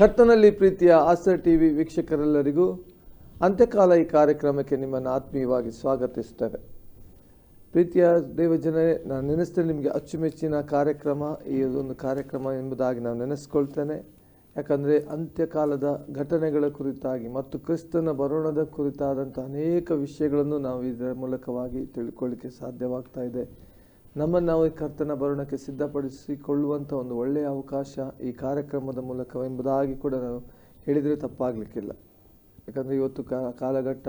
ಕರ್ತನಲ್ಲಿ ಪ್ರೀತಿಯ ಆಸರ್ ಟಿವಿ ವೀಕ್ಷಕರೆಲ್ಲರಿಗೂ ಅಂತ್ಯಕಾಲ ಈ ಕಾರ್ಯಕ್ರಮಕ್ಕೆ ನಿಮ್ಮನ್ನು ಆತ್ಮೀಯವಾಗಿ ಸ್ವಾಗತಿಸ್ತೇವೆ. ಪ್ರೀತಿಯ ದೇವಜನರೇ ನಾನು ನೆನೆಸ್ತೇನೆ, ನಿಮಗೆ ಅಚ್ಚುಮೆಚ್ಚಿನ ಕಾರ್ಯಕ್ರಮ, ಈ ಒಂದು ಕಾರ್ಯಕ್ರಮ ಎಂಬುದಾಗಿ ನಾನು ನೆನೆಸ್ಕೊಳ್ತೇನೆ. ಯಾಕಂದರೆ ಅಂತ್ಯಕಾಲದ ಘಟನೆಗಳ ಕುರಿತಾಗಿ ಮತ್ತು ಕ್ರಿಸ್ತನ ಬರೋಣದ ಕುರಿತಾದಂಥ ಅನೇಕ ವಿಷಯಗಳನ್ನು ನಾವು ಇದರ ಮೂಲಕವಾಗಿ ತಿಳ್ಕೊಳ್ಳಿಕ್ಕೆ ಸಾಧ್ಯವಾಗ್ತಾ ಇದೆ. ನಮ್ಮನ್ನು ನಾವು ಈ ಕರ್ತನ ಬರೋಣಕ್ಕೆ ಸಿದ್ಧಪಡಿಸಿಕೊಳ್ಳುವಂಥ ಒಂದು ಒಳ್ಳೆಯ ಅವಕಾಶ ಈ ಕಾರ್ಯಕ್ರಮದ ಮೂಲಕ ಎಂಬುದಾಗಿ ಕೂಡ ನಾನು ಹೇಳಿದರೆ ತಪ್ಪಾಗಲಿಕ್ಕಿಲ್ಲ. ಯಾಕಂದರೆ ಇವತ್ತು ಕಾಲಘಟ್ಟ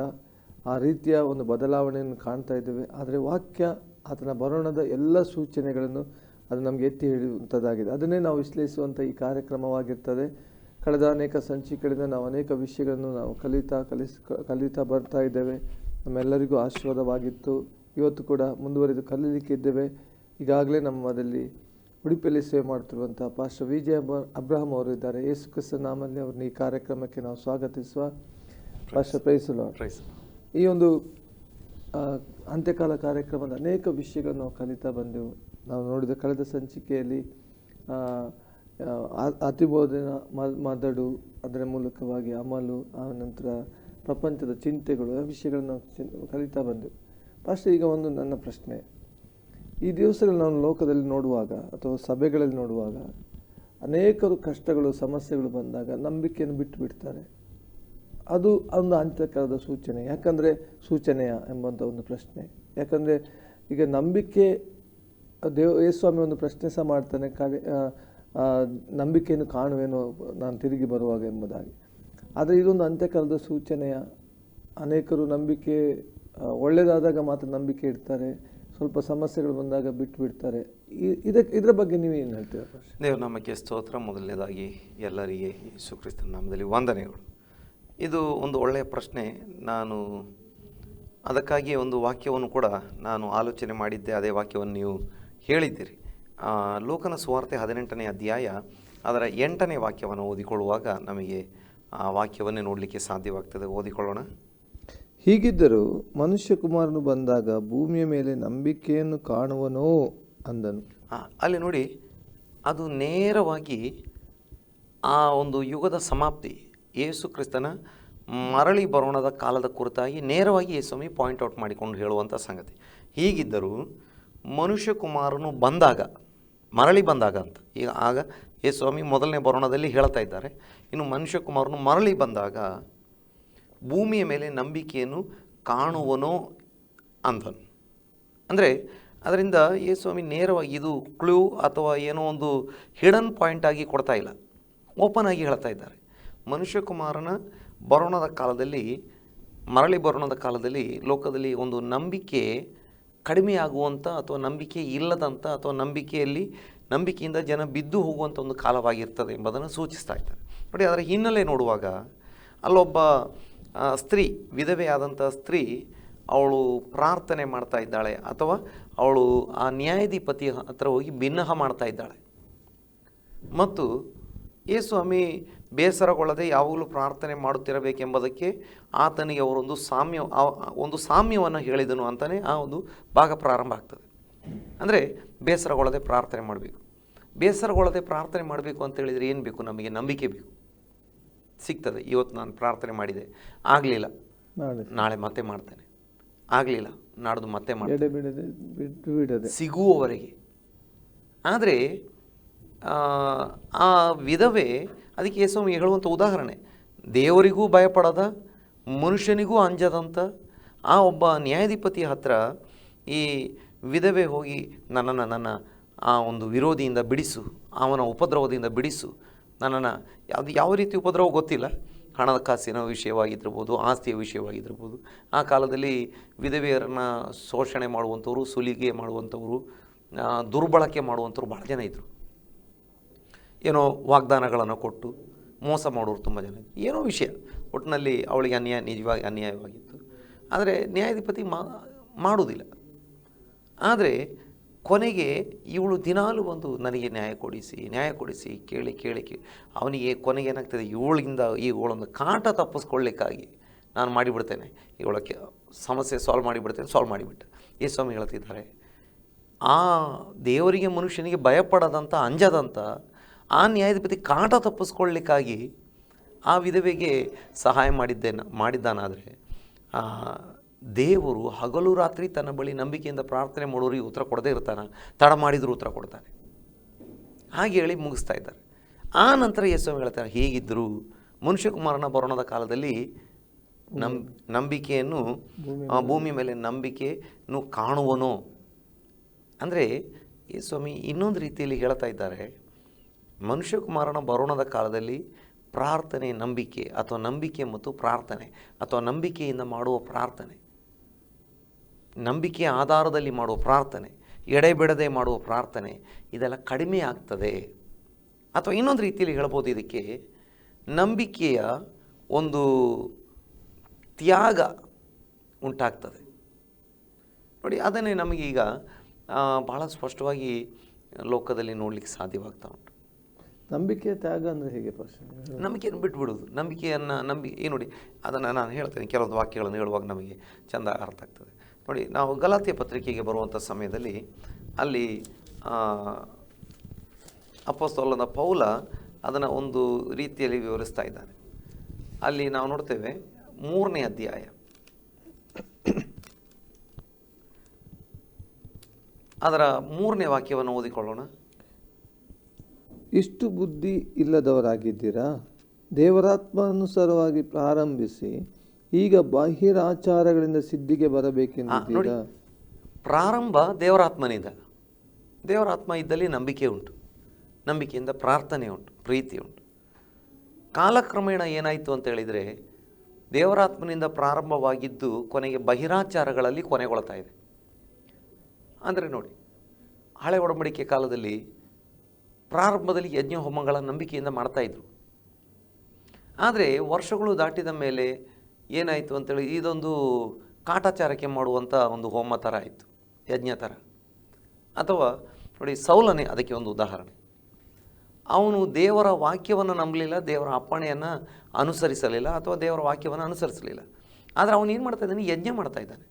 ಆ ರೀತಿಯ ಒಂದು ಬದಲಾವಣೆಯನ್ನು ಕಾಣ್ತಾ ಇದ್ದೇವೆ. ಆದರೆ ವಾಕ್ಯ, ಆತನ ಬರೋಣದ ಎಲ್ಲ ಸೂಚನೆಗಳನ್ನು ಅದು ನಮಗೆ ಎತ್ತಿ ಹಿಡಿಯುವಂಥದ್ದಾಗಿದೆ. ಅದನ್ನೇ ನಾವು ವಿಶ್ಲೇಷಿಸುವಂಥ ಈ ಕಾರ್ಯಕ್ರಮವಾಗಿರ್ತದೆ. ಕಳೆದ ಅನೇಕ ಸಂಚಿಕೆಗಳಿಂದ ನಾವು ಅನೇಕ ವಿಷಯಗಳನ್ನು ನಾವು ಕಲಿತಾ, ಕಲಿಸ್, ಕಲಿತಾ ಬರ್ತಾ ಇದ್ದೇವೆ. ನಮ್ಮೆಲ್ಲರಿಗೂ ಆಶೀರ್ವಾದವಾಗಿತ್ತು. ಇವತ್ತು ಕೂಡ ಮುಂದುವರಿದು ಕಲೀಲಿಕ್ಕೆ ಇದ್ದೇವೆ. ಈಗಾಗಲೇ ನಮ್ಮದಲ್ಲಿ ಉಡುಪಿಯಲ್ಲಿ ಸೇವೆ ಮಾಡ್ತಿರುವಂಥ ಪಾಸ್ಟರ್ ವಿಜಯ ಅಬ್ರಾಹಂ ಅವರು ಇದ್ದಾರೆ ಯೇಸು ಕ್ರಿಸ್ತ ನಾಮಲ್ಲಿ ಅವ್ರನ್ನ ಈ ಕಾರ್ಯಕ್ರಮಕ್ಕೆ ನಾವು ಸ್ವಾಗತಿಸುವ ಪಾಸ್ಟರ್ ಪ್ರೈಸಲು ಪ್ರೈಸ್ ಈ ಒಂದು ಅಂತ್ಯಕಾಲ ಕಾರ್ಯಕ್ರಮದ ಅನೇಕ ವಿಷಯಗಳನ್ನು ನಾವು ಕಲಿತಾ ಬಂದೆವು. ನಾವು ನೋಡಿದ ಕಳೆದ ಸಂಚಿಕೆಯಲ್ಲಿ ಅತಿಬೋಧನ ಮದಡು ಅದರ ಮೂಲಕವಾಗಿ ಅಮಲು ಆ ನಂತರ ಪ್ರಪಂಚದ ಚಿಂತೆಗಳು ಆ ವಿಷಯಗಳನ್ನು ನಾವು ಕಲಿತಾ ಬಂದೆವು. ಫಸ್ಟ್ ಈಗ ಒಂದು ನನ್ನ ಪ್ರಶ್ನೆ. ಈ ದಿವಸಗಳು ನಾವು ಲೋಕದಲ್ಲಿ ನೋಡುವಾಗ ಅಥವಾ ಸಭೆಗಳಲ್ಲಿ ನೋಡುವಾಗ ಅನೇಕರು ಕಷ್ಟಗಳು ಸಮಸ್ಯೆಗಳು ಬಂದಾಗ ನಂಬಿಕೆಯನ್ನು ಬಿಟ್ಟು ಬಿಡ್ತಾರೆ. ಅದು ಒಂದು ಅಂತ್ಯಕಾಲದ ಸೂಚನೆ ಯಾಕಂದರೆ ಸೂಚನೆಯ ಎಂಬಂಥ ಒಂದು ಪ್ರಶ್ನೆ. ಯಾಕಂದರೆ ಈಗ ನಂಬಿಕೆ ದೇವ ಯೇಸ್ವಾಮಿ ಒಂದು ಪ್ರಶ್ನೆ ಸಹ ಮಾಡ್ತಾನೆ ಆ, ನಂಬಿಕೆಯನ್ನು ಕಾಣುವೇನೋ ನಾನು ತಿರುಗಿ ಬರುವಾಗ ಎಂಬುದಾಗಿ. ಆದರೆ ಇದೊಂದು ಅಂತ್ಯಕಾಲದ ಸೂಚನೆಯ? ಅನೇಕರು ನಂಬಿಕೆ ಒಳ್ಳೆಯದಾದಾಗ ಮಾತ್ರ ನಂಬಿಕೆ ಇಡ್ತಾರೆ, ಸ್ವಲ್ಪ ಸಮಸ್ಯೆಗಳು ಬಂದಾಗ ಬಿಟ್ಟು ಬಿಡ್ತಾರೆ ಇದಕ್ಕೆ ಇದರ ಬಗ್ಗೆ ನೀವು ಏನು ಹೇಳ್ತೀರಾ ದೇವ್ರ ನಮಗೆ ಸ್ತೋತ್ರ ಮೊದಲನೇದಾಗಿ ಎಲ್ಲರಿಗೆ ಯೇಸು ಕ್ರಿಸ್ತನ ನಾಮದಲ್ಲಿ ವಂದನೆಗಳು. ಇದು ಒಂದು ಒಳ್ಳೆಯ ಪ್ರಶ್ನೆ. ನಾನು ಅದಕ್ಕಾಗಿ ಒಂದು ವಾಕ್ಯವನ್ನು ಕೂಡ ನಾನು ಆಲೋಚನೆ ಮಾಡಿದ್ದೆ, ಅದೇ ವಾಕ್ಯವನ್ನು ನೀವು ಹೇಳಿದ್ದೀರಿ. ಲೋಕನ ಸುವಾರ್ತೆ ಹದಿನೆಂಟನೇ ಅಧ್ಯಾಯ, ಅದರ ಎಂಟನೇ ವಾಕ್ಯವನ್ನು ಓದಿಕೊಳ್ಳುವಾಗ ನಮಗೆ ಆ ವಾಕ್ಯವನ್ನೇ ನೋಡಲಿಕ್ಕೆ ಸಾಧ್ಯವಾಗ್ತದೆ. ಓದಿಕೊಳ್ಳೋಣ. ಹೀಗಿದ್ದರೂ ಮನುಷ್ಯಕುಮಾರನು ಬಂದಾಗ ಭೂಮಿಯ ಮೇಲೆ ನಂಬಿಕೆಯನ್ನು ಕಾಣುವನೋ ಅಂದನು. ಅಲ್ಲಿ ನೋಡಿ, ಅದು ನೇರವಾಗಿ ಆ ಒಂದು ಯುಗದ ಸಮಾಪ್ತಿ, ಯೇಸು ಕ್ರಿಸ್ತನ ಮರಳಿ ಬರೋಣದ ಕಾಲದ ಕುರಿತಾಗಿ ನೇರವಾಗಿ ಯೇಸ್ವಾಮಿ ಪಾಯಿಂಟ್ ಔಟ್ ಮಾಡಿಕೊಂಡು ಹೇಳುವಂಥ ಸಂಗತಿ. ಹೀಗಿದ್ದರೂ ಮನುಷ್ಯಕುಮಾರನು ಬಂದಾಗ, ಮರಳಿ ಬಂದಾಗ ಅಂತ, ಈಗ ಆಗ ಯೇಸ್ವಾಮಿ ಮೊದಲನೇ ಬರೋಣದಲ್ಲಿ ಹೇಳ್ತಾ ಇದ್ದಾರೆ. ಇನ್ನು ಮನುಷ್ಯಕುಮಾರನು ಮರಳಿ ಬಂದಾಗ ಭೂಮಿಯ ಮೇಲೆ ನಂಬಿಕೆಯನ್ನು ಕಾಣುವನೋ ಅಂದನು. ಅಂದರೆ ಅದರಿಂದ ಯೇಸ್ವಾಮಿ ನೇರವಾಗಿ ಇದು ಕ್ಲೂ ಅಥವಾ ಏನೋ ಒಂದು ಹಿಡನ್ ಪಾಯಿಂಟ್ ಆಗಿ ಕೊಡ್ತಾ ಇಲ್ಲ. ಓಪನ್ ಆಗಿ ಹೇಳ್ತಾ ಇದ್ದಾರೆ. ಮನುಷ್ಯಕುಮಾರನ ಬರೋಣದ ಕಾಲದಲ್ಲಿ, ಮರಳಿ ಬರೋಣದ ಕಾಲದಲ್ಲಿ ಲೋಕದಲ್ಲಿ ಒಂದು ನಂಬಿಕೆ ಕಡಿಮೆ ಆಗುವಂಥ ಅಥವಾ ನಂಬಿಕೆ ಇಲ್ಲದಂಥ ಅಥವಾ ನಂಬಿಕೆಯಲ್ಲಿ, ನಂಬಿಕೆಯಿಂದ ಜನ ಬಿದ್ದು ಹೋಗುವಂಥ ಒಂದು ಕಾಲವಾಗಿರ್ತದೆ ಎಂಬುದನ್ನು ಸೂಚಿಸ್ತಾ ಇದ್ದಾರೆ. ನೋಡಿ, ಅದರ ಹಿನ್ನೆಲೆ ನೋಡುವಾಗ ಅಲ್ಲೊಬ್ಬ ಸ್ತ್ರೀ ವಿಧವೆಯಾದಂಥ ಸ್ತ್ರೀ ಅವಳು ಪ್ರಾರ್ಥನೆ ಮಾಡ್ತಾ ಇದ್ದಾಳೆ ಅಥವಾ ಅವಳು ಆ ನ್ಯಾಯಾಧಿಪತಿ ಹತ್ರ ಹೋಗಿ ಭಿನ್ನಹ ಮಾಡ್ತಾ ಇದ್ದಾಳೆ. ಮತ್ತು ಯೇಸ್ವಾಮಿ ಬೇಸರಗೊಳ್ಳದೆ ಯಾವಾಗಲೂ ಪ್ರಾರ್ಥನೆ ಮಾಡುತ್ತಿರಬೇಕೆಂಬುದಕ್ಕೆ ಆತನಿಗೆ ಅವರೊಂದು ಸಾಮ್ಯ ಒಂದು ಸಾಮ್ಯವನ್ನು ಹೇಳಿದನು ಅಂತಲೇ ಆ ಒಂದು ಭಾಗ ಪ್ರಾರಂಭ ಆಗ್ತದೆ. ಅಂದರೆ ಬೇಸರಗೊಳ್ಳದೆ ಪ್ರಾರ್ಥನೆ ಮಾಡಬೇಕು. ಬೇಸರಗೊಳ್ಳದೆ ಪ್ರಾರ್ಥನೆ ಮಾಡಬೇಕು ಅಂತ ಹೇಳಿದರೆ ಏನು ಬೇಕು ನಮಗೆ? ನಂಬಿಕೆ ಬೇಕು. ಸಿಗ್ತದೆ. ಇವತ್ತು ನಾನು ಪ್ರಾರ್ಥನೆ ಮಾಡಿದೆ. ಆಗಲಿಲ್ಲ. ನಾಳೆ ನಾಳೆ ಮತ್ತೆ ಮಾಡ್ತೇನೆ. ಆಗಲಿಲ್ಲ. ನಾಡ್ದು ಮತ್ತೆ ಮಾಡ್ತೇನೆ. ಸಿಗುವವರೆಗೆ. ಆದರೆ ಆ ವಿಧವೆ ಅದಕ್ಕೆ ಯೇಸ್ವಾಮಿ ಹೇಳುವಂಥ ಉದಾಹರಣೆ. ದೇವರಿಗೂ ಭಯಪಡದ ಮನುಷ್ಯನಿಗೂ ಅಂಜದಂಥ ಆ ಒಬ್ಬ ನ್ಯಾಯಾಧಿಪತಿಯ ಹತ್ರ ಈ ವಿಧವೆ ಹೋಗಿ ನನ್ನನ್ನು ನನ್ನ ಆ ಒಂದು ವಿರೋಧಿಯಿಂದ ಬಿಡಿಸು ಅವನ ಉಪದ್ರವದಿಂದ ಬಿಡಿಸು ನನ್ನನ್ನು ಯಾವುದು ಯಾವ ರೀತಿ ಉಪದ್ರವ ಗೊತ್ತಿಲ್ಲ. ಹಣದ ಕಾಸಿನ ವಿಷಯವಾಗಿದ್ದಿರ್ಬೋದು ಆಸ್ತಿಯ ವಿಷಯವಾಗಿದ್ದಿರ್ಬೋದು ಆ ಕಾಲದಲ್ಲಿ ವಿಧವೆಯರನ್ನು ಶೋಷಣೆ ಮಾಡುವಂಥವ್ರು, ಸುಲಿಗೆ ಮಾಡುವಂಥವ್ರು ದುರ್ಬಳಕೆ ಮಾಡುವಂಥವ್ರು ಭಾಳ ಜನ ಇದ್ದರು ಏನೋ ವಾಗ್ದಾನಗಳನ್ನು ಕೊಟ್ಟು ಮೋಸ ಮಾಡೋರು ತುಂಬ ಜನ ಇದ್ದರು ಏನೋ ವಿಷಯ. ಒಟ್ಟಿನಲ್ಲಿ ಅವಳಿಗೆ ಅನ್ಯಾಯ, ನಿಜವಾಗಿ ಅನ್ಯಾಯವಾಗಿತ್ತು. ಆದರೆ ನ್ಯಾಯಾಧಿಪತಿ ಮಾ, ಮಾಡುವುದಿಲ್ಲ. ಆದರೆ ಕೊನೆಗೆ ಇವಳು ದಿನಾಲು ಬಂದು ನನಗೆ ನ್ಯಾಯ ಕೊಡಿಸಿ ನ್ಯಾಯ ಕೊಡಿಸಿ ಕೇಳಿ ಕೇಳಿ ಕೇಳಿ. ಅವನಿಗೆ ಕೊನೆಗೆ ಏನಾಗ್ತದೆ? ಇವಳಿಂದ ಈ ಇವಳೊಂದು ಕಾಟ ತಪ್ಪಿಸ್ಕೊಳ್ಳಿಕ್ಕಾಗಿ ನಾನು ಮಾಡಿಬಿಡ್ತೇನೆ. ಇವಳಕ್ಕೆ ಸಮಸ್ಯೆ ಸಾಲ್ವ್ ಮಾಡಿಬಿಡ್ತೇನೆ ಸಾಲ್ವ್ ಮಾಡಿಬಿಟ್ಟು. ಈ ಸ್ವಾಮಿ ಹೇಳ್ತಿದ್ದಾರೆ, ಆ ದೇವರಿಗೆ ಮನುಷ್ಯನಿಗೆ ಭಯಪಡದಂಥ ಅಂಜದಂಥ ಆ ನ್ಯಾಯಾಧಿಪತಿ ಕಾಟ ತಪ್ಪಿಸ್ಕೊಳ್ಳಿಕ್ಕಾಗಿ ಆ ವಿಧವೆಗೆ ಸಹಾಯ ಮಾಡಿದ್ದೇನೆ, ಮಾಡಿದ್ದಾನಾದರೆ ದೇವರು ಹಗಲು ರಾತ್ರಿ ತನ್ನ ಬಳಿ ನಂಬಿಕೆಯಿಂದ ಪ್ರಾರ್ಥನೆ ಮಾಡೋರಿಗೆ ಉತ್ತರ ಕೊಡದೇ ಇರ್ತಾನೆ ತಡ ಮಾಡಿದರೂ ಉತ್ತರ ಕೊಡ್ತಾನೆ. ಹಾಗೆ ಹೇಳಿ ಮುಗಿಸ್ತಾ ಇದ್ದಾರೆ. ಆ ನಂತರ ಯೇಸು ಹೇಳ್ತಾರೆ ಹೀಗಿದ್ದರು ಮನುಷ್ಯಕುಮಾರನ ಬರೋಣದ ಕಾಲದಲ್ಲಿ ನಂಬ್ ನಂಬಿಕೆಯನ್ನು ಆ, ಭೂಮಿ ಮೇಲೆ ನಂಬಿಕೆಯನ್ನು ಕಾಣುವನು. ಅಂದರೆ ಈ ಸ್ವಾಮಿ ಇನ್ನೊಂದು ರೀತಿಯಲ್ಲಿ ಹೇಳ್ತಾ ಇದ್ದಾರೆ ಮನುಷ್ಯಕುಮಾರನ ಬರೋಣದ ಕಾಲದಲ್ಲಿ ಪ್ರಾರ್ಥನೆ ನಂಬಿಕೆ ಅಥವಾ ನಂಬಿಕೆ ಮತ್ತು ಪ್ರಾರ್ಥನೆ ಅಥವಾ ನಂಬಿಕೆಯಿಂದ ಮಾಡುವ ಪ್ರಾರ್ಥನೆ ನಂಬಿಕೆಯ ಆಧಾರದಲ್ಲಿ ಮಾಡುವ ಪ್ರಾರ್ಥನೆ ಎಡೆಬಿಡದೆ ಮಾಡುವ ಪ್ರಾರ್ಥನೆ ಇದೆಲ್ಲ ಕಡಿಮೆ ಆಗ್ತದೆ. ಅಥವಾ ಇನ್ನೊಂದು ರೀತಿಯಲ್ಲಿ ಹೇಳ್ಬೋದು ಇದಕ್ಕೆ ನಂಬಿಕೆಯ ಒಂದು ತ್ಯಾಗ ಉಂಟಾಗ್ತದೆ. ನೋಡಿ ಅದನ್ನೇ ನಮಗೀಗ ಬಹಳ ಸ್ಪಷ್ಟವಾಗಿ ಲೋಕದಲ್ಲಿ ನೋಡಲಿಕ್ಕೆ ಸಾಧ್ಯವಾಗ್ತಾ ಉಂಟು. ನಂಬಿಕೆ ತ್ಯಾಗ ಅಂದರೆ ಹೇಗೆ ಪ್ರಶ್ನೆ? ನಂಬಿಕೆಯನ್ನು ಬಿಟ್ಬಿಡೋದು ನಂಬಿಕೆಯನ್ನು ನಂಬಿ ಏನು ನೋಡಿ ಅದನ್ನು ನಾನು ಹೇಳ್ತೇನೆ ಕೆಲವೊಂದು ವಾಕ್ಯಗಳನ್ನು ಹೇಳುವಾಗ ನಮಗೆ ಚೆಂದ ಅರ್ಥ ಆಗ್ತದೆ. ನೋಡಿ, ನಾವು ಗಲಾತಿಯ ಪತ್ರಿಕೆಗೆ ಬರುವಂಥ ಸಮಯದಲ್ಲಿ ಅಲ್ಲಿ ಅಪ್ಪಸ್ತೋಲನ ಪೌಲ ಅದನ್ನು ಒಂದು ರೀತಿಯಲ್ಲಿ ವಿವರಿಸ್ತಾ ಇದ್ದಾನೆ. ಅಲ್ಲಿ ನಾವು ನೋಡ್ತೇವೆ ಮೂರನೇ ಅಧ್ಯಾಯ. ಅದರ ಮೂರನೇ ವಾಕ್ಯವನ್ನು ಓದಿಕೊಳ್ಳೋಣ. ಇಷ್ಟು ಬುದ್ಧಿ ಇಲ್ಲದವರಾಗಿದ್ದೀರಾ? ದೇವರಾತ್ಮಾನುಸಾರವಾಗಿ ಪ್ರಾರಂಭಿಸಿ ಈಗ ಬಾಹಿರಾಚಾರಗಳಿಂದ ಸಿದ್ಧಿಗೆ ಬರಬೇಕೆಂದು ನೋಡಿ ಪ್ರಾರಂಭ ದೇವರಾತ್ಮನಿಂದ. ದೇವರಾತ್ಮ ಇದ್ದಲ್ಲಿ ನಂಬಿಕೆ ಉಂಟು. ನಂಬಿಕೆಯಿಂದ ಪ್ರಾರ್ಥನೆ ಉಂಟು ಪ್ರೀತಿ ಉಂಟು. ಕಾಲಕ್ರಮೇಣ ಏನಾಯಿತು ಅಂತ ಹೇಳಿದರೆ ದೇವರಾತ್ಮನಿಂದ ಪ್ರಾರಂಭವಾಗಿದ್ದು ಕೊನೆಗೆ ಬಹಿರಾಚಾರಗಳಲ್ಲಿ ಕೊನೆಗೊಳ್ತಾ ಇದೆ. ಅಂದರೆ ನೋಡಿ ಹಳೆ ಒಡಂಬಡಿಕೆ ಕಾಲದಲ್ಲಿ ಪ್ರಾರಂಭದಲ್ಲಿ ಯಜ್ಞ ಹೋಮಗಳ ನಂಬಿಕೆಯಿಂದ ಮಾಡ್ತಾಯಿದ್ರು ಆದರೆ ವರ್ಷಗಳು ದಾಟಿದ ಮೇಲೆ ಏನಾಯಿತು ಅಂತೇಳಿ, ಇದೊಂದು ಕಾಟಾಚಾರಕ್ಕೆ ಮಾಡುವಂಥ ಒಂದು ಹೋಮ ಥರ ಆಯಿತು, ಯಜ್ಞ ಥರ. ಅಥವಾ ನೋಡಿ, ಸೌಲನೆ ಅದಕ್ಕೆ ಒಂದು ಉದಾಹರಣೆ. ಅವನು ದೇವರ ವಾಕ್ಯವನ್ನು ನಂಬಲಿಲ್ಲ, ದೇವರ ಅಪ್ಪಣೆಯನ್ನು ಅನುಸರಿಸಲಿಲ್ಲ, ಅಥವಾ ದೇವರ ವಾಕ್ಯವನ್ನು ಅನುಸರಿಸಲಿಲ್ಲ. ಆದರೆ ಅವನು ಏನು ಮಾಡ್ತಾ ಇದ್ದಾನೆ? ಯಜ್ಞ ಮಾಡ್ತಾ ಇದ್ದಾನೆ.